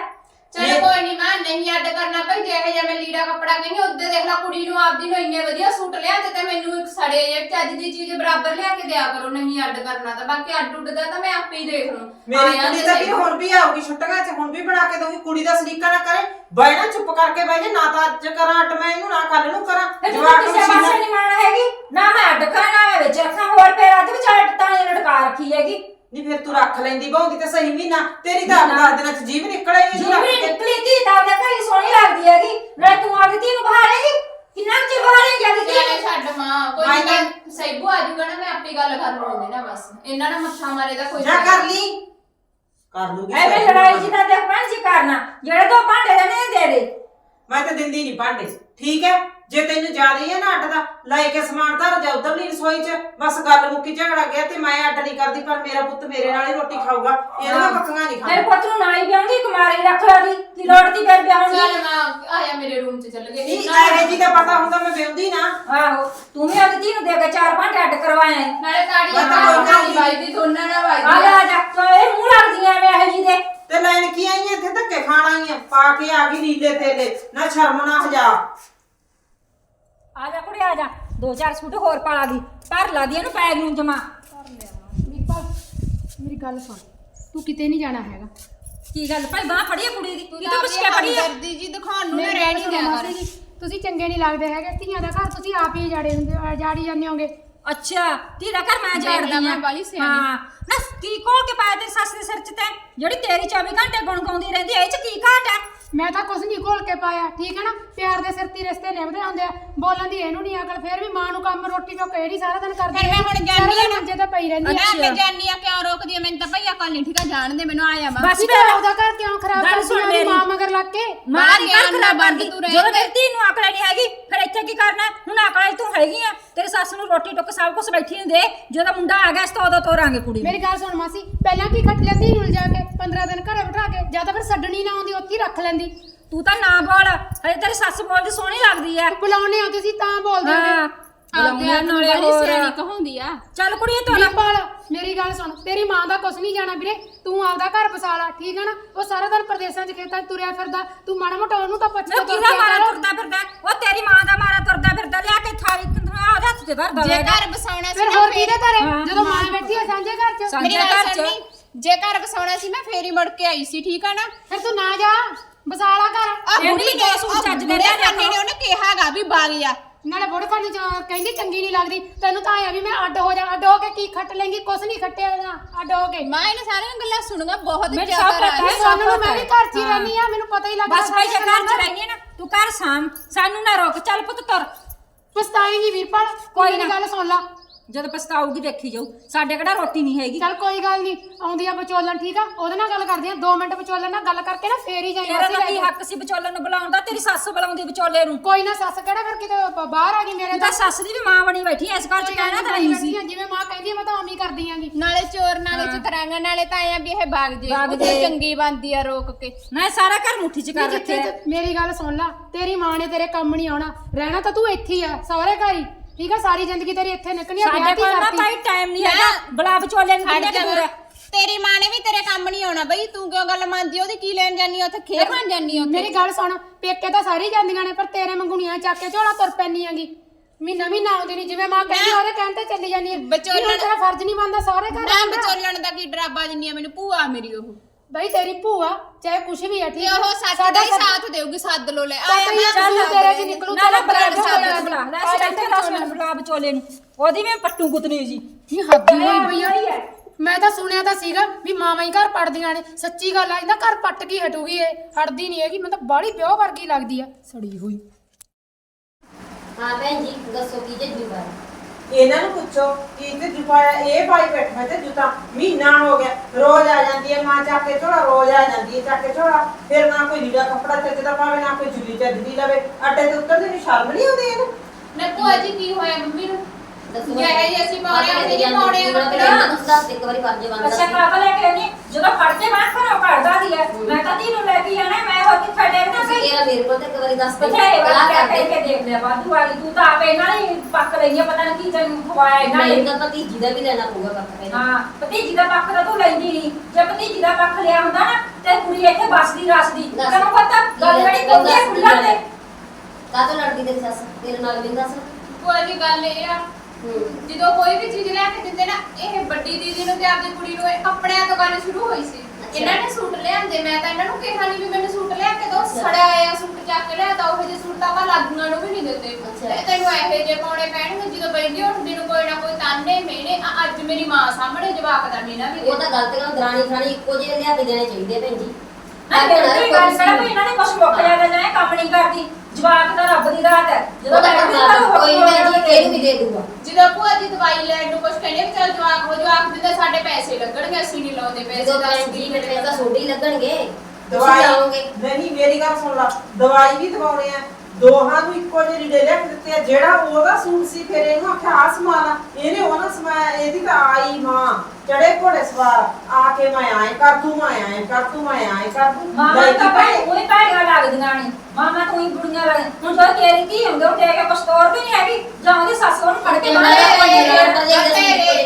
ਚਲੋ ਕੋਈ ਨਹੀਂ ਮਾਂ ਨਹੀਂ ਅੱਡ ਕਰਨਾ ਭਾਈ ਜਿਹੇ ਜਿਹਾ ਮੈਂ ਲੀੜਾ ਕੱਪੜਾ ਕਹਿੰਦੀ ਉਹਦੇ ਦੇਖ ਲਾ ਕੁੜੀ ਨੂੰ ਆਪਦੀ ਨੂੰ ਇੰਨੇ ਵਧੀਆ ਸੂਟ ਲਿਆ ਤੇ ਤੇ ਮੈਨੂੰ ਇੱਕ ਸੜੇ ਜੇ ਚੱਜ ਦੀ ਚੀਜ਼ ਬਰਾਬਰ ਲਿਆ ਕੇ ਦਿਆ ਕਰੋ ਨਹੀਂ ਅੱਡ ਕਰਨਾ ਤਾਂ। ਬਾਕੀ ਅੱਡ ਉੱਡ ਦਾ ਤਾਂ ਮੈਂ ਆਪੇ ਹੀ ਦੇਖ ਲੂੰ। ਮੇਰੀ ਆਇਆ ਕੁੜੀ ਤੇ ਸਹੀ। ਵੀ ਹੁਣ ਵੀ ਆਊਗੀ ਛੁੱਟੀਆਂ 'ਚ ਹੁਣ ਵੀ ਬਣਾ ਕੇ ਦਊਗੀ ਕੁੜੀ ਦਾ ਸਲੀਕਾ ਨਾ ਕਰੇ ਬੈਣਾ ਚੁੱਪ ਕਰਕੇ ਬਹਿ ਜਾ ਨਾ ਤਾਂ ਅੱਜ ਕਰਾਂ ਅੱਡ ਮੈਂ ਇਹਨੂੰ ਨਾ ਕੱਲ ਨੂੰ ਕਰਾਂ। ਤੂੰ ਜਵਾਕ ਕਿਸੇ ਮਸ਼ੀਨਾਂ- ਪਾਸੇ ਨਹੀਂ ਮਾਣ ਹੈਗੀ ਨਾ ਮੈਂ ਅੱਡ ਕਰਾਂ ਨਾ ਮੈਂ ਵਿੱਚ ਰੱਖਾਂ ਹੋਰ ਫੇਰ ਅੱਧ ਵਿਚਾਲੇ ਟੱਟਾਂ ਨੇ ਲਟਕਾ ਰੱਖੀ ਹੈਗੀ। ਨਹੀਂ ਫਿਰ ਤੂੰ ਰੱਖ ਲੈਂਦੀ ਬਹੁਤੀ ਤੇ ਸਹੀ ਮਹੀਨਾ ਤੇਰੀ ਤਾਂ ਨਾ। 10 ਦਿਨਾਂ 'ਚ ਜੀਭ ਨਿਕਲੇ ਹੀ ਜਿਵੇਂ ਨਿਕਲੀ ਧੀ ਤਾਂ ਉਹਦੇ ਘਰ ਸੋਹਣੀ ਲੱਗਦੀ ਹੈਗੀ। ਨਾਲੇ ਤੂੰ ਆਪਦੀ ਧੀ ਨੂੰ ਬਹਾਰੇਗੀ ਕਿੰਨਾ ਕੁ ਚਿਰ ਧੀ ਚੱਲ ਨੂੰ? ਛੱਡ ਮਾਂ ਕੋਈ ਨਹੀਂ ਤਾਂ- ਸੈਬੂ ਆ ਜਾਊਗਾ ਨਾ ਮੈਂ ਆਪੇ ਗੱਲ ਕਰ ਲਵਾਂਗੀ ਨਾ ਬਸ। ਇਹਨਾਂ ਨਾਲ ਮੱਥਾ ਮਾਰੇ ਦਾ ਕੋਈ ਜਾ ਕਰ ਲਈ। ਕਰ ਲੂਗੀ ਐਵੇਂ। ਲੜਾਈ ਜਿੱਦਾਂ ਦੇਖ ਭੈਣ ਜੀ ਕਰਨਾ। ਜਿਹੜੇ ਦੋ ਭਾਂਡੇ ਦੇ ਨੇ ਦੇ ਦੇ ਮੈਂ ਤਾਂ ਦਿੰਦੀ ਨਹੀਂ ਭਾਂਡੇ। ਠੀਕ ਹੈ? ਜੇ ਤੈਨੂੰ ਜ਼ਿਆਦਾ ਹੀ ਹੈ ਨਾ ਅੱਡ ਦਾ ਲੈ ਕੇ ਸਮਾਨ ਧਰ ਜਾ ਉਧਰਲੀ ਰਸੋਈ 'ਚ ਬਸ ਗੱਲ ਮੁੱਕੀ ਝਗੜਾ ਗਿਆ ਤੇ ਮੈਂ ਅੱਡ ਨਹੀਂ ਕਰਦੀ ਪਰ ਮੇਰਾ ਪੁੱਤ ਮੇਰੇ ਨਾਲ ਹੀ ਰੋਟੀ ਖਾਊਗਾ। ਇਹਦੀਆਂ ਪੱਕੀਆਂ ਨਹੀਂ ਮੇਰੇ ਖਾਂਦਾ ਪੁੱਤ ਨੂੰ ਨਾ ਹੀ ਵਿਆਉਂਦੀ ਕੁਮਾਰੀ ਰੱਖ ਲਾ ਦੀ ਕੀ ਲੋੜ ਦੀ ਫਿਰ ਵਿਆਹੁਣ ਚੱਲ ਮਾਂ ਆਇਆ ਮੇਰੇ ਰੂਮ 'ਚ ਚੱਲ ਗਏ। ਨਹੀਂ ਇਹ ਜੀ ਦਾ ਪਤਾ ਹੁੰਦਾ ਮੈਂ ਵਿਆਉਂਦੀ ਨਾ। ਆਹੋ ਤੂੰ ਵੀ ਆਪਦੀ ਧੀ ਨੂੰ ਦੇ ਕੇ ਚਾਰ ਭਾਂਡੇ ਅੱਡ ਕਰਵਾਏ ਆ ਨਾਲੇ ਤਾੜੀਆਂ ਮੈਂ ਤਾਂ ਨਹੀਂ। ਬਾਈ ਦੀ ਦੋਨਾਂ ਨਾਲ ਆ ਵਾਈ ਜਾ ਆ ਜਾ ਤੂੰ ਇਹ ਮੂੰਹ ਲੱਗਦੀਆਂ ਐਵੇਂ ਇਹੋ ਜੀ ਦੇ। ਤੇ ਲੈਣ ਕੀ ਆਈਆਂ ਇੱਥੇ ਧੱਕੇ ਖਾਣ ਆਈਆਂ? ਪਾ ਕੇ ਆ ਗਈ ਨੀਲੇ ਤੇਲੇ ਨਾ ਸ਼ਰਮ ਨਾ ਹਜਾ। ਆ ਜਾ ਕੁੜੀ ਆ ਜਾ। ਦੋ ਚਾਰ ਸੂਟ ਹੋਰ ਪਾਲਾ ਦੀ। ਭਰ ਲਾ ਦੀ ਇਹਨੂੰ ਪੈਗ ਨੂੰ ਜਮਾ। ਵੀਰਪਾਲ ਮੇਰੀ ਗੱਲ ਸੁਣ। ਤੂੰ ਕਿਤੇ ਨਹੀਂ ਜਾਣਾ ਹੈਗਾ। ਕੀ ਗੱਲ? ਭਾਈ ਬਾਹ ਫੜੀ ਆ ਕੁੜੀ ਦੀ। ਕੀ ਤੂੰ ਪੁੱਛ ਕੇ ਫੜੀ ਆ? ਕਰਦੀ ਜੀ ਦਿਖਾਉਣ ਨੂੰ ਮੇਰੀ ਰਹਿ ਨਹੀਂ ਕਰ ਜੀ ਤੁਸੀਂ ਚੰਗੇ ਨਹੀਂ ਲੱਗਦੇ ਹੈਗੇ। ਧੀਆਂ ਦਾ ਘਰ ਤੁਸੀਂ ਆਪ ਹੀ ਜਾੜੇ ਹੁੰਦੇ ਜਾੜੀ ਜਾਂਦੇ ਹੋਗੇ। ਅੱਛਾ ਤੇਰਾ ਘਰ ਮੈਂ ਜਾੜਦੀ ਮੈਂ ਆ। ਹਾਂ। ਨਾ ਕੀ ਕੋਲ ਕੇ ਪਾਇਆ ਸੱਸ ਦੇ ਸਿਰ 'ਚ ਤੈਂ? ਜਿਹੜੀ ਤੇਰੀ 24 ਘੰਟੇ ਗੁਣ ਗਾਉਂਦੀ ਰਹਿੰਦੀ ਐ ਇਹ 'ਚ ਕੀ ਮੈਂ ਤਾਂ ਕੁਝ ਨਹੀਂ ਘੋਲ ਕੇ ਪਾਇਆ ਠੀਕ ਹੈ ਨਾ? ਪਿਆਰ ਦੇ ਸਿਰ ਤੇ ਹੀ ਰਿਸ਼ਤੇ ਨਿਭਦੇ ਹੁੰਦੇ ਆ। ਬੋਲਣ ਦੀ ਇਹਨੂੰ ਨਹੀਂ ਅਕਲ ਫੇਰ ਵੀ ਮਾਂ ਨੂੰ ਕੰਮ ਰੋਟੀ ਇਹ ਨਹੀਂ ਸਾਰਾ ਦਿਨ ਕਰਦੀ ਫਿਰ ਮੈਂ ਹੁਣ ਜਾਂਦੀ ਆ ਨਾ। ਮੰਜੇ ਤੇ ਪਈ ਰਹਿੰਦੀ ਆ। ਮੈਂ ਜਾਨੀ ਆ ਕਿਉਂ ਰੋਕਦੀ ਆ? ਮੈਨੂੰ ਤਾਂ ਭਈਆ ਕੱਲ ਨਹੀਂ ਠੀਕਾ ਜਾਣ ਦੇ ਮੈਨੂੰ ਆਇਆ ਵਾ। ਬਸ ਫਿਰ ਤਾਂ ਉਹਦਾ ਘਰ ਕਿਉਂ ਖਰਾਬ ਗੱਲ ਕਰਦੀ ਸੁਣ ਆ ਮੇਰੀ। ਮਾਂ ਮਗਰ ਲੱਗ ਕੇ? ਮਾਂ ਦੀ ਗਿਆ ਘਰ ਖਰਾਬ ਕਰਦੀ। ਤੂੰ ਰਹਿ ਜਦੋਂ ਤੇ। ਮੇਰੀ ਧੀ ਨੂੰ ਅਕਲ ਨਹੀਂ ਹੈਗੀ ਫਿਰ ਇੱਥੇ ਕੀ ਕਰਨਾ ਹੈ? ਹੁਣ ਅਕਲ ਤੂੰ ਹੈਗੀ ਆ। ਤੇਰੀ ਸੱਸ ਨੂੰ ਰੋਟੀ ਟੁੱਕ ਸਭ ਕੁਝ ਬੈਠੀ ਨੂੰ ਦੇ ਜਦੋਂ ਮੁੰਡਾ ਆ ਗਿਆ ਇਸ ਤੋਂ ਉਦੋਂ ਤੋਰਾਂਗੇ ਕੁੜੀ ਨੂੰ। ਮੇਰੀ ਗੱਲ ਸੁਣ ਮਾਸੀ ਪਹਿਲਾਂ ਕੀ ਖੱਟ ਲੈਂਦੀ ਨੂੰ ਜਾ ਕੇ? 15 ਦਿਨ ਘਰੇ ਬਿਠਾ ਕੇ ਜਾਂ ਤਾਂ ਫਿਰ ਛੱਡਣੀ ਨਾ ਆਉਂਦੀ ਉੱਥੇ ਹੀ ਰੱਖ ਲੈਂਦੀ। ਤੂੰ ਤਾਂ ਨਾ ਬੋਲ ਹਜੇ ਤੇਰੀ ਸੱਸ ਬੋਲਦੀ ਸੋਹਣੀ ਲੱਗਦੀ ਐ। ਬੁਲਾਉਣੇ ਆ ਤੁਸੀਂ ਤਾਂ ਬੋਲਦੇ ਹਾਂ ਬੁਲਾਉਂਦੇ ਆ ਨਾਲੇ ਵਾਲੀ ਹੋਰ। ਸਿਆਣੀ ਕਹਾਉਂਦੀ ਆ। ਚੱਲ ਕੁੜੀਏ ਤੋਲਾ ਵੀਰਪਾਲ ਮੇਰੀ ਗੱਲ ਸੁਣ ਤੇਰੀ ਮਾਂ ਦਾ ਕੁਛ ਨਹੀਂ ਜਾਣਾ ਵੀਰੇ। ਤੂੰ ਆਪਦਾ ਘਰ ਬਸਾ ਲਾ ਠੀਕ ਹੈ ਨਾ? ਉਹ ਸਾਰਾ ਦਿਨ ਪ੍ਰਦੇਸ਼ਾਂ 'ਚ ਖੇਤਾਂ 'ਚ ਤੁਰਿਆ ਫਿਰਦਾ ਤੂੰ ਮਾੜਾ ਮੋਟਾ ਉਹਨੂੰ ਤਾਂ ਪੁੱਛ ਮੈਂ ਕਿਹਦਾ ਮਾਰਾ ਤੁਰਦਾ ਫਿਰਦਾ? ਉਹ ਤੇਰੀ ਮਾਂ ਦਾ ਮਾਰਾ ਤੁਰਦਾ ਫਿਰਦਾ ਲਿਆ ਕੇ ਥਾਲੀ ਉਹਦੇ ਹੱਥ ਤੇ ਧਰਦਾ ਜੇ। ਘਰ ਬਸਾਉਣਾ ਸੀ ਫਿਰ ਹੋਰ ਕਿਹਦੇ ਘਰੇ? ਜਦੋਂ ਮਾਂ ਬੈਠੀ ਆ ਸਾਂਝੇ ਘਰ 'ਚ। ਮੇਰੀ ਗੱਲ ਘਰ 'ਚ। ਸੁਣਨੀ ਜੇ ਘਰ ਬਸਾਉਣਾ ਸੀ ਮੈਂ ਫੇਰ ਹੀ ਮੁੜ ਕੇ ਆਈ ਸੀ ਠੀਕ ਆ ਨਾ? ਫਿਰ ਤੂੰ ਨਾ ਜਾ ਬਸਾ ਲਾ ਘਰ। ਆ ਬੁੜੀ ਵੀ ਨੇ ਦੋ ਸੂਟ ਚੱਜ ਦੇ ਲਿਆ ਖਾਨੇ ਨੇ ਉਹਨੇ ਕਿਹਾਗਾ ਵੀ ਬਾਗ ਜਾ ਨਾਲੇ ਬੁੜ ਖਾਨੀ ਚ ਕਹਿੰਦੀ ਚੰਗੀ ਨਹੀਂ ਲੱਗਦੀ। ਤੈਨੂੰ ਤਾਂ ਆਇਆ ਵੀ ਮੈਂ ਅੱਡ ਹੋ ਜਾ ਅੱਡ ਹੋ ਕੇ ਕੀ ਖੱਟ ਲੈਂਗੀ ਕੁਛ ਨਹੀਂ ਖੱਟਿਆ ਨਾ ਅੱਡ ਹੋ ਕੇ। ਮਾਂ ਇਹਨੇ ਸਾਰੀਆਂ ਗੱਲਾਂ ਸੁਣੂਗਾ ਬਹੁਤ ਮੈਨੂੰ ਜ਼ਿਆਦਾ ਸਭ ਪਤਾ ਰਾਜ ਹੈ। ਇਹ ਸਾਨੂੰ ਨੂੰ ਮੈਂ ਵੀ ਘਰ 'ਚ ਹੀ। ਰਹਿੰਦੀ ਆ ਮੈਨੂੰ ਪਤਾ ਹੀ ਲੱਗਦਾ ਬਸ ਭਾਈ ਜੇ ਘਰ ਚ ਹੈ ਨਾ ਤੂੰ ਘਰ ਸਾਮ ਸਾਨੂੰ ਨਾ ਰੋਕ ਚੱਲ ਪੁੱਤ ਤੁਰ। ਪਛਤਾਏਂਗੀ ਵੀਰਪਾਲ ਕੋਈ ਕੋਈ ਨਾ। ਗੱਲ ਸੁਣ ਲਾ। ਜਦ ਪਛਤਾਊਗੀ ਦੇਖੀ ਜਾਊ। ਸਾਡੇ ਕਿਹੜਾ ਰੋਟੀ ਨਹੀਂ ਹੈਗੀ। ਚੱਲ ਕੋਈ ਗੱਲ ਨਹੀਂ ਆਉਂਦੀ ਆ ਵਿਚੋਲਣ ਠੀਕ ਆ? ਉਹਦੇ ਨਾਲ ਗੱਲ ਕਰਦੀ ਆ 2 ਮਿੰਟ ਵਿਚੋਲਣ ਨਾਲ ਗੱਲ ਕਰਕੇ ਨਾ ਫੇਰ ਹੀ ਜਾਈ ਤੇਰਾ ਤਾਂ ਕੀ ਹੱਕ ਸੀ ਵਿਚੋਲੇ ਨੂੰ ਬੁਲਾਉਣ ਦਾ? ਤੇਰੀ ਸੱਸ ਬੁਲਾਉਂਦੀ ਵਿਚੋਲੇ ਨੂੰ। ਕੋਈ ਨਾ ਸੱਸ ਕਿਹੜਾ ਫਿਰ ਕਿਤੇ ਬ- ਬਾਹਰ ਆ ਗਈ ਮੇਰੇ ਤੂੰ ਤਾਂ। ਸੱਸ ਦੀ ਵੀ ਮਾਂ ਬਣੀ ਬੈਠੀ ਐ ਇਸ ਘਰ ਚ ਕਹਿਣਾ ਤਾਂ ਨਹੀਂ ਸੀ। ਜਿਵੇਂ ਮਾਂ ਕਹਿੰਦੀ ਆ, ਮੈਂ ਤਾਂ ਉਵੇਂ ਹੀ ਕਰਦੀ ਆਂਗੀ। ਨਾਲੇ ਚੋਰ ਨਾਲੇ ਚਤਰਾਂਗਾ ਨਾਲੇ ਤਾਂ ਆਇਆ ਵੀ ਇਹ ਬਾਗ ਜੇ ਬਾਗ ਉੱਥੇ ਜੇ। ਚੰਗੀ ਬੰਦੀ ਆ ਰੋਕ ਕੇ। ਨਾ ਇਹ ਸਾਰਾ ਘਰ ਮੁੱਠੀ ਚ ਕਰ ਜਿੱਥੇ ਰੱਖਿਆ। ਤੇ- ਮੇਰੀ ਗੱਲ ਸੁਣ ਲਾ ਤੇਰੀ ਮਾਂ ਨੇ ਤੇਰੇ ਕੰਮ ਨਹੀਂ ਆਉਣਾ। ਰਹਿਣਾ ਤਾਂ ਤੂੰ ਇੱਥੇ ਹੀ ਆ ਸਹੁਰੇ ਘਰ ਹੀ। ਠੀਕ ਆ ਸਾਰੀ ਜ਼ਿੰਦਗੀ ਤੇਰੀ ਇੱਥੇ ਨਿਕਲਣੀ ਆ ਸਾਡੇ ਵਿਆਹ ਕੋਲ ਨਾ ਕਰਤੀ। ਭਾਈ ਟਾਈਮ ਨਹੀਂ ਹੈਗਾ ਬੁਲਾ ਵਿਚੋਲੇ ਨੂੰ ਕਿੰਨੇ ਦੂਰ ਹੈ ਤੇਰੀ ਮਾਂ ਨੇ ਵੀ ਤੇਰੇ ਕੰਮ ਨਹੀਂ ਆਉਣਾ ਬਈ ਤੂੰ ਕਿਉਂ ਗੱਲ ਮੰਨਦੀ ਉਹਦੀ ਕੀ ਲੈਣ ਜਾਨੀ ਆ ਉੱਥੇ? ਖੇਰ ਬਣ ਜਾਨੀ ਆ ਉੱਥੇ। ਮੇਰੀ ਗੱਲ ਸੁਣ ਪੇਕੇ ਤਾਂ ਸਾਰੀ ਜਾਂਦੀਆਂ ਨੇ ਪਰ ਤੇਰੇ ਮੰਗੁਣੀਆਂ ਚੱਕ ਕੇ ਝੋਲਾ ਤੁਰ ਪੈਣੀ ਆਂਗੀ ਮਹੀਨਾ ਮਹੀਨਾ ਆਉਂਦੀ ਨਹੀਂ ਜਿਵੇਂ ਮਾਂ ਕਹਿੰਦੀ ਉਹਦੇ ਕਹਿਣ ਤੇ ਚੱਲੀ ਜਾਂਦੀ ਹੈ ਵਿਚੋਲਣ- ਤੇਰਾ ਫਰਜ਼ ਨਹੀਂ ਬਣਦਾ ਸਹੁਰੇ ਘਰ ਰਹਿਣਾ। ਵਿਚੋਲਣ ਦਾ ਕੀ ਡਰਾਬਾ ਦਿੰਨੀ ਆ ਮੈਨੂੰ ਭੂਆ ਮੇਰੀ ਉਹ। ਬਈ ਤੇਰੀ ਭੂਆ ਚਾਹੇ ਕੁਛ ਵੀ ਆ ਠੀਕ? ਉਹ ਸੱਚ ਦਾ ਹੀ ਸਾਥ ਦੇਊਗੀ ਸੱਦ ਲੋ ਲੈ। ਆਇਆ ਮੈਂ ਆ ਤੈਨੂੰ ਤੇਰੇ ਚ ਨਿਕਲੂ ਨਾ ਨਾ ਸਾਡਾ ਨੂੰ ਬੁਲਾ ਲੈ ਆ ਜਾ ਅਸੀਂ ਇੱਥੇ 10 ਮਿੰਟ ਬੁਲਾ ਵਿਚੋਲੇ ਨੂੰ। ਉਹਦੀ ਮੈਂ ਪੱਟੂ ਗੁੱਤਨੀ ਜੀ ਨਹੀਂ ਹੱਦ ਹੋਈ ਪਈ ਆ? ਮੈਂ ਤਾਂ ਸੁਣਿਆ ਤਾਂ ਸੀਗਾ ਵੀ ਮਾਵਾਂ ਹੀ ਘਰ ਪੜਦੀਆਂ ਨੇ। ਸੱਚੀ ਗੱਲ ਆ ਇਹਦਾ ਘਰ ਪੱਟ ਕੀ ਹਟੂਗੀ ਇਹ। ਹਟਦੀ ਨਹੀਂ ਹੈਗੀ ਮੈਨੂੰ ਤਾਂ ਬਾਹਲੀ ਪਿਓ ਵਰਗੀ ਲੱਗਦੀ ਆ। ਸੜੀ ਹੋਈ। ਹਾਂ ਭੈਣ ਜੀ ਦੱਸੋ ਕੀ ਜੱਜੂ ਬਾਰੇ? ਇਹਨਾਂ ਨੂੰ ਪੁੱਛੋ ਕੀ ਤੇ ਜੁਪਾਇਆ ਇਹ ਪਾਈ ਬੈਠਾ ਤੇ ਜੁਤਾ ਮਹੀਨਾ ਹੋ ਗਿਆ, ਰੋਜ਼ ਆ ਜਾਂਦੀ ਹੈ ਮਾਂ ਚੱਕ ਕੇ ਝੋਲਾ, ਰੋਜ਼ ਆ ਜਾਂਦੀ ਹੈ ਚੱਕ ਕੇ ਝੋਲਾ। ਫਿਰ ਨਾ ਕੋਈ ਲੀੜਾ ਕੱਪੜਾ ਚੱਜਦਾ ਪਾਵੇ, ਨਾ ਕੋਈ ਜੁਲੀ ਚੱਜਦੀ ਲਵੇ। ਅੱਡੇ ਤੇ ਉੱਤਰ ਦੀ ਸ਼ਰਮ ਨਹੀਂ ਆਉਂਦੀ ਇਹਨੂੰ? ਨਾ ਭੂਆ ਜੀ ਕੀ ਹੋਇਆ ਮੰਮੀ ਨੂੰ? ਜਿਹੇ ਜਿਹੇ ਅਸੀਂ ਪਾਉਣੇ ਆ, ਉਹਦੇ ਜਿਹੇ ਪਾਉਣੇ ਆ ਕੱਪੜੇ। ਤੁਹਾਨੂੰ ਦੱਸ ਇੱਕ ਵਾਰੀ ਫਰਜ਼ ਬਣਦਾ ਅੱਛਾ ਸੀ ਕਾਕਾ ਲੈ ਕੇ ਆਉਣੀ ਜਦੋਂ ਫੜ ਕੇ ਬਾਹਰ ਘਰੋਂ ਕੱਢਦਾ ਦੀ ਹੈ ਮੈਂ ਤਾਂ ਧੀ ਨੂੰ ਲੈ ਕੇ ਆਣਾ ਮੈਂ ਹੋਰ ਕਿੱਥੇ ਡੇਗਣਾ ਤੁਸੀਂ ਸੀ ਇਹਦਾ ਮੇਰੇ ਕੋਲ ਤਾਂ ਇੱਕ ਵਾਰੀ ਦੱਸ ਦਿਓ ਬਥੇਰੇ ਵਾਰ ਗੱਲਾਂ ਕਹਿ ਕਰਦੇ। ਕਹਿ ਕੇ ਦੇਖ ਲਿਆ ਵਾਧੂ ਵਾਲੀ। ਤੂੰ ਤਾਂ ਆਪੇ ਇਹਨਾਂ ਨੇ ਪੱਕ ਲਈਆਂ ਪਤਾ ਨਹੀਂ ਕੀ ਤੈਨੂੰ ਖਵਾਇਆ ਇਹਨਾਂ ਮੈਨੂੰ ਨੇ ਤਾਂ ਭਤੀਜੀ ਦਾ ਵੀ ਲੈਣਾ ਪਊਗਾ ਪੱਕਾ ਪਹਿਲਾਂ। ਹਾਂ ਭਤੀਜੀ ਦਾ ਪੱਖ ਤਾਂ ਤੂੰ ਲੈਂਦੀ ਨਹੀਂ। ਜੇ ਭਤੀਜੀ ਦਾ ਪੱਖ ਲਿਆ ਹੁੰਦਾ ਨਾ ਤੇ ਕੁੜੀ ਇੱਥੇ ਬਸਦੀ ਰਸਦੀ। ਦੱਸ। ਤੈਨੂੰ ਪਤਾ ਗੱਲ ਜਿਹੜੀ ਦੱਸ ਕੁੱਤੇ ਕੀ ਖੁੱਲ੍ਹਾ ਤੇ ਕਾਹਤੋਂ ਲੜਦੀ ਤੇਰੀ ਸੱਸ? ਤੇਰੇ ਨਾਲ ਵੀ ਦੱਸ। ਜੀ ਗੱਲ ਇਹ ਆ। ਜਦੋਂ ਕੋਈ ਵੀ ਚੀਜ਼ ਲੈ ਕੇ ਦਿੰਦੇ ਨਾ ਇਹ ਵੱਡੀ ਦੀਦੀ ਨੂੰ ਤੇ ਆਪਦੀ ਕੁੜੀ ਨੂੰ ਇਹ ਕੱਪੜਿਆਂ ਤੋਂ ਗੱਲ ਸ਼ੁਰੂ ਹੋਈ ਸੀ। ਇਹਨਾਂ ਨੇ ਸੂਟ ਲਿਆਂਦੇ ਮੈਂ ਤਾਂ ਇਹਨਾਂ ਨੂੰ ਕਿਹਾ ਨਹੀਂ ਵੀ ਮੈਨੂੰ ਸੂਟ ਲਿਆ ਕੇ ਦਿਓ ਸੜਿਆ ਆਇਆ ਸੂਟ ਚੱਕ ਕੇ ਲਿਆ ਤਾਂ ਉਹ ਜਿਹੇ ਸੂਟ ਤਾਂ ਆਪਾਂ ਲਾਗੂਆਂ ਨੂੰ ਵੀ ਨਹੀਂ ਦਿੰਦੇ। ਤੈਨੂੰ ਇਹੋ ਜਿਹੇ ਪਾਉਣੇ ਪੈਣਗੇ ਜਦੋਂ ਬੈਠੀ ਉੱਠਦੀ ਨੂੰ ਕੋਈ ਨਾ ਕੋਈ ਤਾਨੇ ਮੇਨੇ ਆ ਅੱਜ ਮੇਰੀ ਮਾਂ ਸਾਹਮਣੇ ਜਵਾਕ ਦਾ ਮੇਨਾ ਵੀ ਉਹ ਤਾਂ ਗਲਤ ਗੱਲ ਦਰਾਣੀ ਖਾਣੀ ਇੱਕੋ ਜਿਹੇ ਲਿਆ ਕੇ ਦੇਣੇ ਚਾਹੀਦੇ ਆ ਭੈਣ ਜੀ। ਨਾ ਤੇਰੀ ਗੱਲ ਕਿਹੜਾ ਵੀ ਇਹਨਾਂ ਨੇ ਜਾਂ ਇਹ ਕਰਦੀ ਜਵਾਕ ਤਾਂ ਰੱਬ ਦੀ ਰਾਤ ਹੈ। ਤਾਂ ਕੋਈ ਭੈਣ ਜੀ ਇਹਨੂੰ ਵੀ ਦੇ ਦੂਗਾ ਜਦੋਂ ਭੂਆ ਜੀ ਦਵਾਈ ਲੈਣ ਨੂੰ ਕੁਝ ਕਹਿੰਦੇ ਵੀ ਚਲ ਜਵਾਕ ਹੋ ਜਵਾਕ ਦਿੰਦੇ ਸਾਡੇ ਪੈਸੇ ਲੱਗਣਗੇ ਅਸੀਂ ਨਹੀਂ ਲਾਉਂਦੇ ਪੈਸੇ ਜਦੋਂ ਜੀ ਕੀ ਮੇਰੇ ਤਾਂ ਸੋਡੇ ਹੀ ਲੱਗਣਗੇ। ਦਵਾਈ ਲਾਓਗੇ। ਨਹੀਂ ਮੇਰੀ ਗੱਲ ਸੁਣ ਲਾ। ਦਵਾਈ ਵੀ ਦਵਾਉਣੇ ਆ ਦੋਹਾਂ ਨੂੰ ਇੱਕੋ ਜਿਹੇ ਕੇ ਦਿੱਤੇ ਆ। ਜਿਹੜਾ ਉਹਦਾ ਸੂਟ ਸੀ ਫਿਰ ਇਹਨੂੰ ਆਖਿਆ ਆ। ਇਹਨੇ ਉਹਨਾਂ ਸਮਾਇਆ ਇਹਦੀ ਤਾਂ ਆਈ ਮਾਂ। ਚੜੇ ਘੋੜੇ ਸਵਾਰ ਆ ਕੇ ਮੈਂ ਆਏ ਕਰ ਤੂੰ ਮੈਂ ਆਏ ਕਰ ਤੂੰ ਮੈਂ ਆਏ ਕਰ। ਤੂੰ ਮਾਮਾ ਤਾਂ ਭਾਈ ਉਹੀ ਭੈੜੀਆਂ ਲੱਗਦੀਆਂ ਨੇ। ਮਾਮਾ ਤੂੰ ਹੀ ਬੁੜੀਆਂ ਲੱਗ ਹੁਣ ਜੋ ਤੇਰੀ ਧੀ ਹੁੰਦੇ ਉਹ ਦੇ ਕੇ ਕੁਛ ਤੋਰ ਵੀ ਨਹੀਂ ਹੈਗੀ। ਜਾਂ ਉਹਦੀ ਸੱਸ ਉਹਨੂੰ ਫੜ ਕੇ ਤੇ ਮਾਰੇ ਮੈਂ- ਕੋਈ ਬਥੇਰੇ-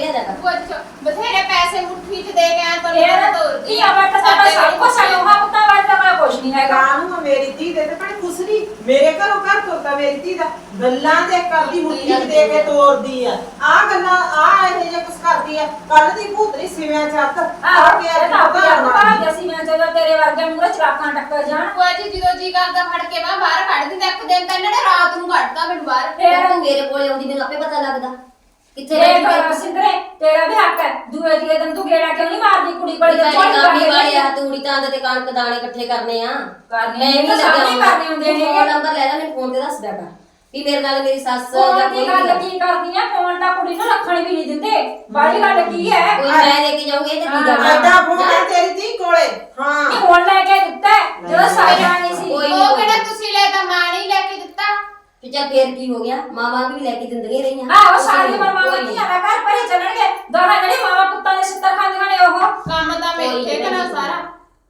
ਬਥੇਰੇ ਪੈਸੇ ਮੁੱਠੀ 'ਚ ਦੇ ਕੇ ਆ ਤਾਂ ਇਹ ਮੇਰਾ ਤੋਰ ਧੀ ਆ ਬੈਠਾ ਤਾਂ ਸਭ ਕੁਛ ਹੈ ਉਹ ਪੁੱਤਾਂ ਵਾਲੀ ਤਾਂ ਮੈਂ ਕੁਛ ਨਹੀਂ ਹੈਗਾ ਕਾਨੂੰ ਮੇਰੀ ਧੀ ਦੇ ਤੇ ਭੈਣ ਕੁਛ ਨਹੀਂ ਮੇਰੇ ਘਰੋਂ ਘਰ ਤੁਰਦਾ ਮੇਰੀ ਧੀ ਦਾ ਗੱਲਾਂ ਤੇ ਕਰਦੀ ਮੁੱਠੀ ਦੇ ਕੇ ਤੋਰਦੀ ਆ। ਆ ਗੱਲਾਂ ਆ ਇਹ ਜੇ ਕੁਛ ਕਰਦੀ ਆ। ਕੱਲ ਦੀ ਭੂਤਰੀ ਸਿਵਿਆਂ ਚੱਤ ਆਹ ਇਹ ਤਾਂ ਆਪੇ ਆਪ ਭਾਗ ਅਸੀਂ ਮੈਂ ਜਦੋਂ ਤੇਰੇ ਵਰਗੇ ਮੂਹਰੇ ਚਲਾਕਾਂ ਟੱਕਰ ਜਾਣ। ਭੂਆ ਜੀ ਜਦੋਂ ਜੀ ਕਰਦਾ ਫੜ ਕੇ ਮੈਂ ਬਾਹਰ ਕੱਢ ਦਿੰਦਾ ਇੱਕ ਦਿਨ ਤਾਂ ਇਹਨਾਂ ਨੇ ਰਾਤ ਨੂੰ ਕੱਢਦਾ ਮੈਨੂੰ ਬਾਹਰ। ਫੇਰ? ਤੂੰ ਮੇਰੇ ਕੋਲੇ ਆਉਂਦੀ ਮੈਨੂੰ ਆਪੇ ਪਤਾ ਲੱਗਦਾ। ਕਿੱਥੇ ਰਹਿੰਦੀ ਘਰ ਸਿੰਦਰੇ ਤੇਰਾ ਵੀ ਹੱਕ ਹੈ। ਦੂਏ ਤੀਏ ਦਿਨ ਤੂੰ ਗੇੜਾ ਕਿਉਂ ਨਹੀਂ ਮਾਰਦੀ ਕੁੜੀ ਕੋਲ ਬੜੀ ਜਦੋਂ ਕਾਮੀ ਵਾਲੇ ਆ ਤੂੜੀ ਤਾਂ ਤੇ ਕਣਕ ਦਾਣੇ ਇਕੱਠੇ ਕਰਨੇ ਆ। ਕਰਨੇ ਮੈਂ ਵੀ ਤਾਂ ਲੱਗਿਆ ਸਾਹਮਣੇ ਕਰਨੇ ਹੁੰਦੇ ਨੇ। ਫੋਨ ਨੰਬਰ ਲੈ ਲੈ ਮੈਨੂੰ ਫੋਨ ਤੇ ਦੱਸ ਬੈਠਾ ਵੀ ਮੇਰੇ ਨਾਲ ਮੇਰੀ ਸੱਸ ਜਾਂ ਕੋਈ ਗੱਲ ਕੀ ਕਰਦੀ ਆ ਫੋਨ ਤਾਂ ਕੁੜੀ ਨੂੰ ਰੱਖਣ ਵੀ ਨਹੀਂ ਦਿੰਦੇ। ਬਾਹਲੀ ਗੱਲ ਕੀ ਹੈ? ਕੋਈ ਮੈਂ ਲੈ ਕੇ ਜਾਊਂਗੀ ਤੇ ਕੀ ਕਰਨਾ ਐਡਾ ਫੋਨ ਹੈ ਤੇਰੀ ਧੀ ਕੋਲੇ। ਹਾਂ। ਫੋਨ ਲੈ ਕੇ ਦਿੱਤਾ ਜਦੋਂ ਸਾਈਆਂ ਨਹੀਂ ਸੀ। ਉਹ ਕਿਹੜਾ ਤੁਸੀਂ ਲੈ ਤਾਂ ਮਾਂ ਨਹੀਂ ਲੈ ਕੇ ਦਿੱਤਾ। ਤੇ ਚੱਲ ਫੇਰ ਕੀ ਹੋ ਗਿਆ? ਮਾਵਾਂ ਵੀ ਲੈ ਕੇ ਦਿੰਦੀਆਂ ਰਹੀਆਂ। ਆਹ ਸਾਰੀ ਕੋਈ ਨਹੀਂ ਨਹੀਂ। ਆਣਾ ਘਰ ਪਰੇ ਚੱਲਣਗੇ। ਦੋਹਾਂ ਜਿਹੜੇ ਮਾਵਾ ਪੁੱਤਾਂ ਦੇ ਸਿੱਤਰ ਖਾਂਦੀਆਂ ਨੇ ਉਹ। ਕੰਮ ਤਾਂ ਮੈਂ ਇੱਥੇ ਕਰਾਂ ਸਾਰਾ।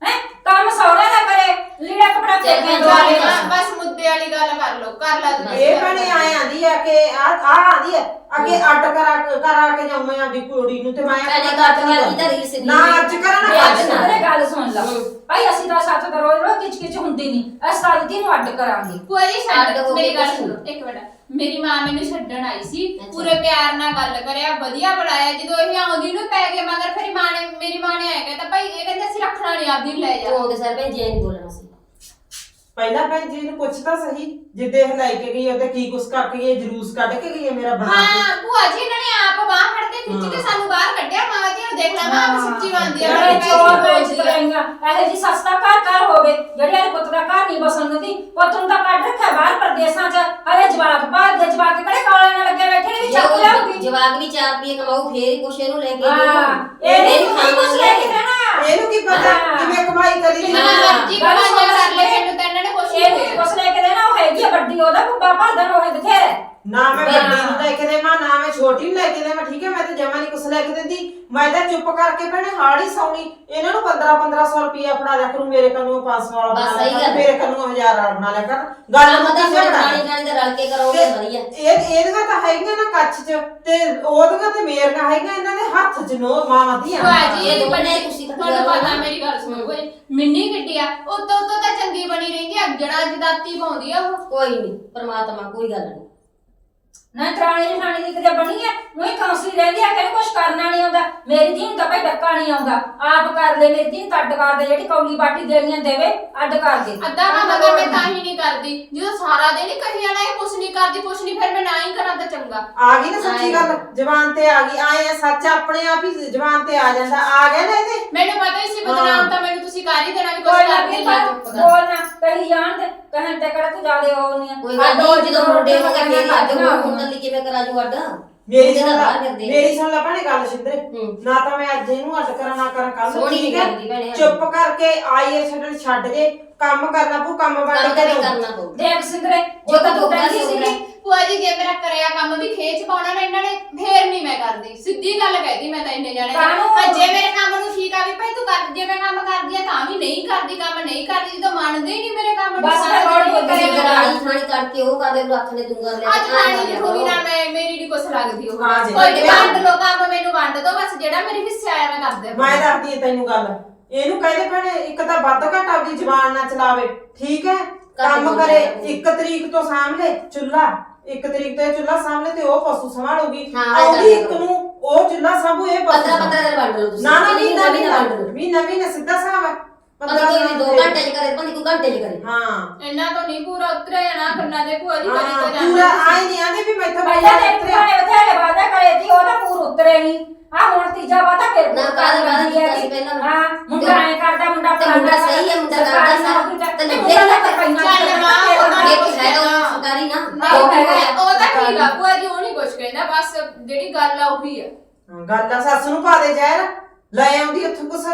ਹੈ? ਕੰਮ ਸੌਰਾ ਦਾ ਕਰੇ। ਲੀੜਾ ਕਪੜਾ ਚੱਲ ਮੈਂ ਦਵਾਲੇ ਜਾ ਬਸ ਮੁੱਦੇ ਵਾਲੀ ਗੱਲ ਕਰ ਲਓ ਕਰ ਲਾ ਤੂੰ ਇਹ ਭੈਣੇ ਆਏ ਆਂਦੀ ਆ ਕਿ ਆ ਆ ਆਂਦੀ ਆ ਅੱਗੇ ਅੱਡ ਕਰਾ ਕਰਾ ਕੇ ਜਾਉਂ ਆਂਦੀ ਕੁੜੀ ਨੂੰ ਤੇ ਮੈਂ ਭੈਣੇ ਕੱਟ ਵਾਲੀ ਤਾਂ ਰੀਸ ਨਹੀਂ ਨਾ ਅੱਜ ਕਰਾਂ ਨਾ ਅੱਜ ਅੱਜ ਸਾਰੇ ਗੱਲ ਸੁਣ ਲਾ। ਭਾਈ ਅਸੀਂ ਤਾਂ ਸੱਤ ਦਾ ਰੋਜ਼ ਰੋਜ਼ ਕਿਚ ਕਿਚ ਹੁੰਦੀ ਨਹੀਂ ਅਸੀਂ ਦਿਨ ਨੂੰ ਅੱਡ ਕਰਾਂਗੇ। ਅੱਡ ਛੱਡ ਮੇਰੀ ਕੇ ਗੱਲ ਸੁਣੋ ਇੱਕ ਮਿੰਟ। ਮੇਰੀ ਮਾਂ ਮੈਨੂੰ ਛੱਡਣ ਆਈ ਸੀ। ਅੱਛਾ। ਪੂਰੇ ਪਿਆਰ ਨਾਲ ਗੱਲ ਕਰਿਆ ਵਧੀਆ ਬੁਲਾਇਆ। ਜਦੋਂ ਇਹ ਆਉਂਦੀ ਨੂੰ ਪੈ ਗਏ ਮਗਰ ਫਿਰ ਮਾਂ ਨੇ ਮੇਰੀ ਮਾਂ ਨੇ ਆਇਆ ਕਹਿੰਦਾ ਭਾਈ ਇਹ ਕਹਿੰਦੇ ਅਸੀਂ ਰੱਖਣਾ ਨਹੀਂ ਆਪਦੀ ਨੂੰ ਲੈ ਜਾ। ਤੂੰ ਉਹਦੇ ਸਰ ਭੈਣ ਜੀ ਐਂ ਨੀ ਬੋਲਣਾ ਸੀ। ਪਹਿਲਾਂ ਭੈਣ ਜੀ ਨੂੰ ਪੁੱਛ ਤਾਂ ਸਹੀ ਜਿੱਦੇ ਇਹ ਲੈ ਕੇ ਗਈ ਉਹਦੇ ਕੀ ਕੁਛ ਕਰਕੇ ਗਈ ਹੈ, ਜਲੂਸ ਕੱਢ ਕੇ ਗਈ ਹੈ ਮੇਰਾ ਬਣਾ ਕੇ? ਹਾਂ ਭੂਆ ਜੀ ਇਹਨਾਂ ਨੇ ਆਪ ਬਾਹਰ ਫੜ ਕੇ ਖਿੱਚ ਕੇ ਹਾਂ। ਸਾਨੂੰ ਬਾਹਰ ਕੱਢਿਆ ਮਾਂ ਜੀ ਨੂੰ ਦੇਖ ਲੈ ਮਾਂ ਆਪ ਸੱਚੀ ਬਣਦੀ ਆ ਜਿਹੜੇ ਬੜੀ ਚੋਰ ਬੋਲਦੀ ਆ। ਕਰਾਂਗਾ ਇਹੋ ਜੀ ਸਸਤਾ ਘਰ ਘਰ ਹੋਵੇ ਜਿਹੜੇ ਇਹ ਪੁੱਤ ਦਾ ਘਰ ਨਹੀਂ ਬਸਣ ਦਿੰਦੀ ਪੁੱਤ ਨੂੰ ਤਾਂ ਕੱਢ ਰੱਖਿਆ ਬਾਹਰ ਪ੍ਰਦੇਸਾਂ 'ਚ ਹਲੇ ਜਵਾਕ ਬਾਹਰ ਦੇ ਜਵਾਕ ਕਿਹੜੇ ਕਾਲੇ ਨਾਲ ਲੱਗੇ ਬੈਠੇ ਨੇ ਵੀ ਚੱਕ ਲਿਆਉਗੀ ਜਵਾਕ ਵੀ 4 ਰੁਪਏ ਕਮਾਉ ਫੇਰ ਹੀ ਕੁਛ ਇਹਨੂੰ ਲੈ ਕੇ ਹਾਂ ਇਹ ਨਹੀਂ ਕੁਛ ਲੈ ਕੇ ਦੇਣਾ ਇਹਨੂੰ ਕੀ ਪਤਾ। ਕਿਵੇਂ ਕਮਾਈ ਕਰੀ ਦੀ ਜਿੰਨਾ ਹੈ। ਮਰਜ਼ੀ ਕਮਾਈਆਂ ਕਰ ਲੈ ਮੈਨੂੰ ਤਾਂ ਇਹਨਾਂ ਨੇ ਕੁਛ ਇਹ ਨਹੀਂ ਕੁਛ ਲੈ ਕੇ ਦੇਣਾ ਉਹ ਹੈਗੀ ਆ ਵੱਡੀ ਉਹਦਾ ਕੁੱਬਾ ਭਰਦਾ ਹੋਏ ਬਥੇਰੇ ਨਾ ਮੈਂ ਵੱਡੀ ਨੂੰ ਲੈ ਕੇ ਦੇਵਾਂ ਨਾ ਮੈਂ ਛੋਟੀ ਨੂੰ ਲੈ ਕੇ ਦੇਵਾਂ ਠੀਕ ਹੈ? ਮੈਂ ਤਾਂ ਜਮਾ ਨਹੀਂ ਕੁਛ ਲੈ ਕੇ ਦਿੰਦੀ। ਮੈਂ ਤਾਂ ਚੁੱਪ ਕਰਕੇ ਭੈਣੇ ਹਾੜੀ ਸੌਣੀ। ਇਹਨਾਂ ਨੂੰ 15 1500 ਰੁਪਏ ਫੜਾ ਦਿਆ ਕਰੂੰ ਮੇਰੇ ਕੰਨੋਂ 500 ਵਾਲਾ ਬਸ ਬਣਾ ਸਹੀ ਗੱਲ। ਮੇਰੇ ਕੰਨੋਂ 1000 ਵਾਲਾ ਬਣਾ ਲਿਆ ਕਰ। ਗੱਲ ਕੰਮ ਤਾਂ ਮੁੱਕੀ ਸਾਰੇ ਬਣਾ ਖਾਣੀ ਦੇ ਰਲ ਕੇ ਕਰੋਗੇ ਵਧੀਆ। ਇਹ ਇਹਦੀਆਂ ਤਾਂ ਹੈਗੀਆਂ ਨਾ ਕੱਚ ਚ ਤੇ ਉਹਦੀਆਂ ਤੇ ਮੇਰੀਆਂ ਹੈਗੀਆਂ ਇਹਨਾਂ ਦੇ ਹੱਥ ਚ ਨੋ ਮਾਵਾਂ ਦੀਆਂ ਭੂਆ ਜੀ ਇਹ ਬਣੇ ਤੁਸੀਂ ਇਕੱਠੇ ਤੁਹਾਨੂੰ ਪਤਾ। ਮੇਰੀ ਗੱਲ ਸੁਣੋ ਕੋਈ। ਮਿੰਨੀ ਕਿੱਡੀ ਆ ਉਤੋਂ ਉਤੋਂ ਤਾਂ ਚੰਗੀ ਬਣੀ ਰਹਿੰਦੀ ਆ ਜੜਾ ਜਦਾਤੀ ਪਾਉਂਦੀ ਆ ਉਹ। ਕੋਈ ਨਹੀਂ ਪਰਮਾਤਮਾ ਕੋਈ ਗੱਲ ਨਹੀਂ ਨਾ ਤਰਾਣੀ ਜਠਾਣੀ ਦੀ ਕਿਤੇ ਬਣੀ ਐ ਉਹੀ ਕਾਂਸਲੀ ਰਹਿੰਦੀ ਆ ਕਿ ਕੁਛ ਕਰਨਾ ਨਹੀਂ ਆਉਂਦਾ। ਮੇਰੀ ਧੀ ਨੂੰ ਤਾਂ ਭਾਈ ਡੱਕਾ ਨਹੀਂ ਆਉਂਦਾ। ਆਪ ਕਰ ਲੈ ਮੇਰੀ ਧੀ ਨੂੰ ਅੱਡ ਕਰ ਦੇ ਜਿਹੜੀ ਕੌਲੀ ਬਾਟੀ ਦੇਣੀਆਂ ਦੇਵੇ ਅੱਡ ਕਰ ਦੇ। ਅੱਧਾ ਕੰਮ ਤਾਂ ਮੈਂ ਤਾਂ ਹੀ ਨਹੀਂ ਕਰਦੀ। ਜਦੋਂ ਸਾਰਾ ਦਿਨ ਹੀ ਕਹੀ ਜਾਣਾ ਇਹ ਕੁਛ ਨਹੀਂ ਕਰਦੀ ਕੁਛ ਨਹੀਂ ਫਿਰ ਮੈਂ ਨਾ ਹੀ ਕਰਾਂ ਤਾਂ ਚੰਗਾ। ਆ ਗਈ ਨਾ ਸੱਚੀ ਗੱਲ ਜ਼ਬਾਨ ਤੇ ਆ ਗਈ ਆਏ ਆ ਸੱਚ ਆਪਣੇ ਆਪ ਹੀ ਜ਼ਬਾਨ ਤੇ ਆ ਜਾਂਦਾ ਆ ਗਿਆ ਨਾ ਇਹਦੇ? ਮੈਨੂੰ ਪਤਾ ਹੀ ਸੀ ਬਦਨਾਮ ਤਾਂ ਮੈਨੂੰ ਤੁਸੀਂ ਕਰ ਹੀ ਦੇਣਾ ਵੀ ਕੁਛ ਕੋਈ ਨਾ ਕਰਦੀ ਪਰ ਬੋਲਣਾ ਕਹੀ ਜਾਣ ਦੇ ਕਹਿਣ ਤੇ ਕਿਹੜਾ ਤੂੰ ਜਾਦੇ ਹੋ ਨਹੀਂ ਕੋਈ ਗੱਲ ਨਹੀਂ ਜਦੋਂ ਮੁੰਡੇ ਹੋ ਗਏ ਫੇਰ ਅੱਡ ਹੋ ਕੁੰਡਲ ਲਈ ਕਿਵੇਂ ਕਰਾ ਜੂ ਅੱਡ ਮੇਰੀ ਸੁਣ ਲੈ। ਮੇਰੀ ਸੁਣ ਲੈ ਭੈਣੇ ਗੱਲ ਸਿੰਦਰੇ ਹੂੰ। ਨਾ ਤਾਂ ਮੈਂ ਅੱਜ ਇਹਨੂੰ ਅੱਡ ਕਰਾਂ ਨਾ ਕਰਾਂ ਕੱਲ ਸੋਹਣੀ ਠੀਕ ਨੀ ਹੈ ਲੱਗਦੀ ਭੈਣੇ। ਚੁੱਪ ਕਰਕੇ ਆਈਏ ਛੱਡਣ ਛੱਡ ਜੇ ਕੰਮ ਕਰਨਾ ਪਊ ਕੰਮ ਕੰਮ ਕਰੇ ਕਰਨਾ ਪਊ ਦੇਖ ਸਿੰਦਰੇ ਜੋ ਉਹ ਤਾਂ ਤੂੰ ਦੁੱਖ ਦਾ ਕਹਿੰਦੀ ਸੀਗੀ। ਭੂਆ ਜੀ ਜੇ ਮੇਰਾ ਕਰਿਆ ਕੰਮ ਵੀ ਖੇਚ ਪਾਉਣਾ ਨਾ ਇਹਨਾਂ ਨੇ ਫੇਰ ਨਹੀਂ ਮੈਂ ਕਰਦੀ। ਸਿੱਧੀ ਗੱਲ ਕਹਿਦੀ ਮੈਂ ਤਾਂ ਇੰਨੇ ਜਾਣੇ ਕਾਹਨੂੰ? ਹਾਂ ਜੇ ਮੇਰੇ ਕੰਮ ਨੂੰ ਠੀਕ ਆ ਵੀ ਭਾਈ ਤੂੰ ਕਰ ਜੇ ਮੈਂ ਕੰਮ ਕਰਦੀ ਆ ਤਾਂ ਵੀ ਨਹੀਂ ਕਰਦੀ ਕੰਮ ਨਹੀਂ ਕਰਦੀ ਜਦੋਂ ਮੰਨਦੇ ਹੀ ਨਹੀਂ ਮੇਰੇ ਕੰਮ ਨੂੰ। ਬਸ ਸਾਰਾ ਮੈਂ ਦਿਨ ਹੀ ਤੁਸੀਂ ਕਰਿਆ ਖਾਣੀ ਕਰਕੇ ਉਹ ਕਰਦੇ ਉਹ ਰੱਖ ਲੈ ਤੂੰ ਕਰ ਲੈ ਅੱਜ ਖਾਣੀ ਦੀ ਠੋਰੀ ਨਾਲ ਮੈਂ ਮੇਰੀ ਨਹੀਂ ਕੁਛ ਲੱਗਦੀ ਉਹ। ਹਾਂ ਜੀ। ਕੋਈ ਨੀ, ਵੰਡ ਲੋ ਕੰਮ ਮੈਨੂੰ ਵੰਡ ਦੋ ਬਸ ਜਿਹੜਾ ਮੇਰੇ ਹਿੱਸੇ ਆਇਆ ਮੈਂ ਕਰ ਦੇ ਮੈਂ ਦੱਸਦੀ ਹਾਂ ਤੈਨੂੰ ਗੱਲ। ਇਹਨੂੰ ਕਹਿੰਦੇ ਭੈਣੇ ਇੱਕ ਤਾਂ ਵੱਧ ਘੱਟ ਆਪਦੀ ਜ਼ਬਾਨ ਨਾ ਚਲਾਵੇ। ਠੀਕ ਹੈ? ਕੰਮ ਕਰੇ। ਇੱਕ ਤਰੀਕ ਤੋਂ ਸਾਹਮਣੇ ਚੁੱਲਾ ਇੱਕ ਤਰੀਕ ਤੋਂ ਇਹ ਚੁੱਲਾ ਸਾਹਮਣੇ ਤੇ ਉਹ ਪਸ਼ੂ ਸੰਭਾਲੂਗੀ। ਹਾਂ, ਆਉਂਦੀ ਇੱਕ ਕਰੋ। ਨੂੰ ਉਹ ਚੁੱਲਾ ਸੰਭੂ ਇਹ ਪਸ਼ੂ 15 15 ਦਿਨ ਵੰਡ ਲਓ ਤੁਸੀਂ। ਨਾ ਨਾ ਕਿੰਨੀ ਮਹੀਨਾ ਮਹੀਨਾ ਮਹੀਨਾ ਵੰਡ ਲਓ? ਮਹੀਨਾ ਮਹੀਨਾ ਸਿੱਧਾ ਹਿਸਾਬ ਹੈ। ਪਤਾ ਕੋਈ ਵੀ 2 ਘੰਟੇ ਚ ਕਰੇ ਪਤਾ ਕੋਈ ਘੰਟੇ ਚ ਕਰੇ। ਹਾਂ। ਇੰਨਾ ਤੋਂ ਨਹੀਂ ਪੂਰਾ ਉਤਰਿਆ ਜਾਣਾ ਖੰਨਾ ਦੇ ਭੂਆ ਜੀ ਕਦੀ ਹਾਂ ਤਾਂ ਪੂਰਾ ਜਾਂਦੇ ਆਈ ਨਹੀਂ ਆਂਦੇ ਵੀ ਮੈਥੋਂ ਪਹਿਲਾਂ ਤੇ ਪੁਰਾਣੇ ਬਥੇਰੇ ਵਾਦਾ ਕਰੇ ਸੀ ਉਹ ਤਾਂ ਪੂਰ ਉਤਰੇ ਨਹੀਂ ਆ ਹੁਣ ਤੀਜਾ ਵਾਦਾ ਫਿਰ ਨਾ, ਪੂਰ ਕਾਹਦਾ ਵਾਅਦਾ ਕਰਦੀ ਹੈ ਕੀਤਾ ਸੀ ਪਹਿਲਾਂ? ਹਾਂ ਮੁੰਡਾ ਐ ਕਰਦਾ ਮੁੰਡਾ ਤੇ ਮੁੰਡਾ ਸਹੀ ਹੈ, ਮੁੰਡਾ ਕਰਦਾ ਸਾਰਾ। ਤੇ ਤੇ ਮੁੰਡਾ ਮੁੰਡਾ ਤਾਂ ਤਾਂ ਚੱਲ ਮਾਂ, ਇਹ ਕੁਛ ਹੈਗਾ ਕਹਿਣਾ। ਉਹ ਸਰਕਾਰੀ ਨਾ ਨਹੀਂ ਉਹ ਹੈਗਾ, ਹੈਗਾ। ਉਹ ਤਾਂ ਠੀਕ ਆ ਭੂਆ ਜੀ ਉਹ ਨਹੀਂ ਕੁਛ ਕਹਿੰਦਾ ਬਸ ਜਿਹੜੀ ਗੱਲ ਆ ਉਹੀ ਆ। ਹਾਂ, ਗੱਲ ਆ ਸੱਸ ਨੂੰ ਪਾ ਦੇ ਜ਼ਹਿਰ। ਲੈ ਆਉਂਦੀ ਉੱਥੋਂ ਕੁਛ।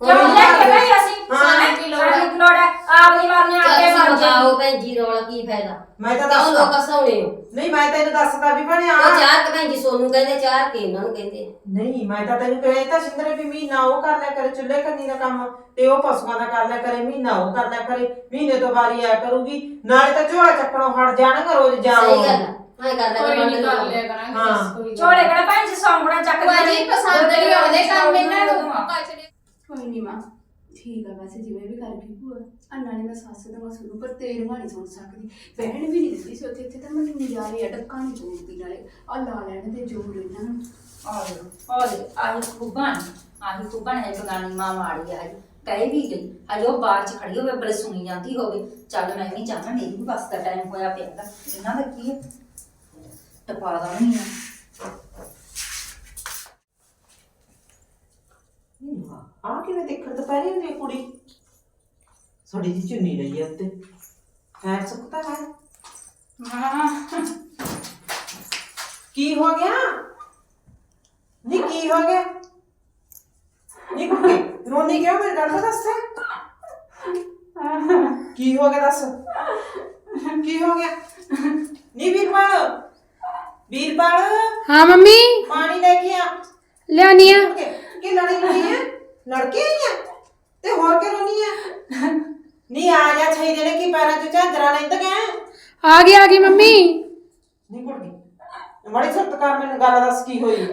ਕਿਉਂ ਲੈ ਕੇ ਗਈ ਅਸੀਂ ਹਾਂ। ਸਾਨੂੰ ਕੀ ਲੋੜ ਹੈ ਲੋੜ ਹੈ ਆਪਦੀ ਮਾਰਨੇ ਚੱਲ ਆਪੇ ਮਰ ਤੁਸੀਂ ਜਾਓ ਬਤਾਓ ਭੈਣ ਜੀ ਰੌਲਾ ਕੀ ਫਾਇਦਾ? ਮੈਂ ਤਾਂ ਕਿਉਂ ਲੋਕ ਦੱਸਦਾ ਹਸਾਉਣੇ ਹੋ? ਨਹੀਂ ਮੈਂ ਤੈਨੂੰ ਦੱਸਦਾ ਵੀ ਬਣਿਆ। ਉਹ ਚਾਰ ਕਿ ਭੈਣ ਜੀ ਸੋਨੂੰ ਕਹਿੰਦੇ ਚਾਰ ਕੇ ਇਹਨਾਂ ਨੂੰ ਕਹਿੰਦੇ। ਨਹੀਂ ਮੈਂ ਤਾਂ ਤੈਨੂੰ ਕਹਿ ਤਾਂ ਸਿੰਦਰੇ ਵੀ ਮਹੀਨਾ ਉਹ ਕਰ ਲਿਆ ਕਰੇ ਚੁੱਲ੍ਹੇ ਕੰਨੀ ਦਾ ਕੰਮ। ਤੇ ਉਹ ਪਸ਼ੂਆਂ ਦਾ ਕਰ ਲਿਆ ਕਰੇ ਮਹੀਨਾ ਉਹ ਕਰ ਲਿਆ ਕਰੇ। ਮਹੀਨੇ ਤੋਂ ਵਾਰੀ ਆਇਆ ਕਰੂਗੀ। ਨਾਲੇ ਤਾਂ ਝੋਲਾ ਚੱਕਣੋਂ ਹਟ ਜਾਣਗੇ ਰੋਜ਼ ਜਾਓ ਸਹੀ ਗੱਲ ਆ। ਐ ਕਰਦਾ ਕੋਈ ਕਰ ਨਹੀਂ ਕਰ ਲਿਆ ਕਰਾਂਗੇ ਹਾਂ। ਬਸ ਕੋਈ ਗੱਲ ਛੋੜੇ ਕਿਹੜਾ ਭੈਣ ਜੀ ਸੌਂਗਣਾ ਚੱਕ ਭੂਆ ਜੀ ਪਸੰਦ ਨਹੀਂ ਆਉਂਦੇ ਕੰਮ ਇਹਨਾਂ ਨੂੰ। ਹਾਂ। ਕੋਈ ਨਹੀਂ ਮਾਂ। ਠੀਕ ਆ ਵੈਸੇ ਜਿਵੇਂ ਵੀ ਕਰ ਗਈ ਭੂਆ। ਆ ਨਾਲੇ ਮੈਂ ਸੱਸ ਦਾ ਮੈਂ ਸੁਣੂ ਪਰ ਤੇਰੇ ਨਹੀਂ ਸੁਣ ਸਕਦੀ। ਬਹਿਣ ਵੀ ਨਹੀਂ ਦਿੰਦੀ ਸੀ ਉੱਥੇ ਇੱਥੇ ਤਾਂ ਮੈਨੂੰ ਨਜ਼ਾਰੇ ਆ ਡੱਕਾ ਨਹੀਂ ਤੋੜਦੀ ਨਾਲੇ। ਆ ਲਾ ਲੈਣ ਦੇ ਜੋਰ ਇਹਨਾਂ ਨੂੰ। ਆਲੇ ਆਲੇ ਆਹੀ ਖੂਬਾਂ ਆਹੀ ਖੂਬਾਂ ਹੈ ਬਗਾਨੀ ਮਾਂ ਮਾੜੀ ਆ ਕਹਿ ਵੀ ਗਈ ਅੱਜ ਉਹ ਬਾਹਰ ਚ ਖੜੀ ਹੋਵੇ ਬੜੇ ਸੁਣੀ ਜਾਂਦੀ ਹੋਵੇ। ਚੱਲ ਮੈਂ ਵੀ ਜਾਣਾ ਮੇਰੀ ਵੀ ਬਸ ਦਾ ਟਾਈਮ ਹੋਇਆ ਪਿਆ। ਇਹਨਾਂ ਦਾ ਕੀ ਹੈ ਟਪਾ ਦਾ ਨਹੀਂ ਆ। ਆ ਕਿਵੇਂ ਦੇਖਣ ਤੋਂ ਪਹਿਲੇ ਹੁੰਦੀ ਕੁੜੀ? ਸਾਡੀ ਜੀ ਚੁੰਨੀ ਲਈ ਆ ਉੱਤੇ। ਹੈ ਸੁੱਕਤਾ ਹੈ। ਕੀ ਹੋ ਗਿਆ? ਨੀ ਕੀ ਹੋ ਗਿਆ? ਨੀ ਕੁੜੀ ਰੋਣੀ ਕਿਉਂ ਮੇਰੇ ਗੱਲ ਤਾਂ ਦੱਸ ਕੀ ਹੋ ਗਿਆ ਦੱਸ? ਕੀ ਹੋ ਗਿਆ? ਨੀ ਵੀਰਪਾਲ। ਵੀਰਪਾਲ ਹਾਂ ਮੰਮੀ। ਪਾਣੀ ਲੈ ਕੇ ਆ। ਲਿਆਨੀ ਆ। ਕਿ ਲੜੀ ਲੜੀ ਹੈ ਲੜਕੇ ਆਈ ਆ? ਤੇ ਹੋਰ ਕਿ ਰੋਣੀ ਆ? ਨਹੀਂ ਆ ਜਾ ਛਈ ਦੇਣੇ ਕੀ ਪੈਰਾਂ 'ਚ ਝਾਂਜਰਾ ਲੈਂਦੀਆਂ ਆ ਗਈ ਆ ਗਈ ਮੰਮੀ। ਨਹੀਂ ਕੁੜ ਗਈ ਮੜੀ ਸੁਰਤ ਕਰ ਮੈਨੂੰ ਗੱਲ ਦੱਸ ਕੀ ਹੋਈ।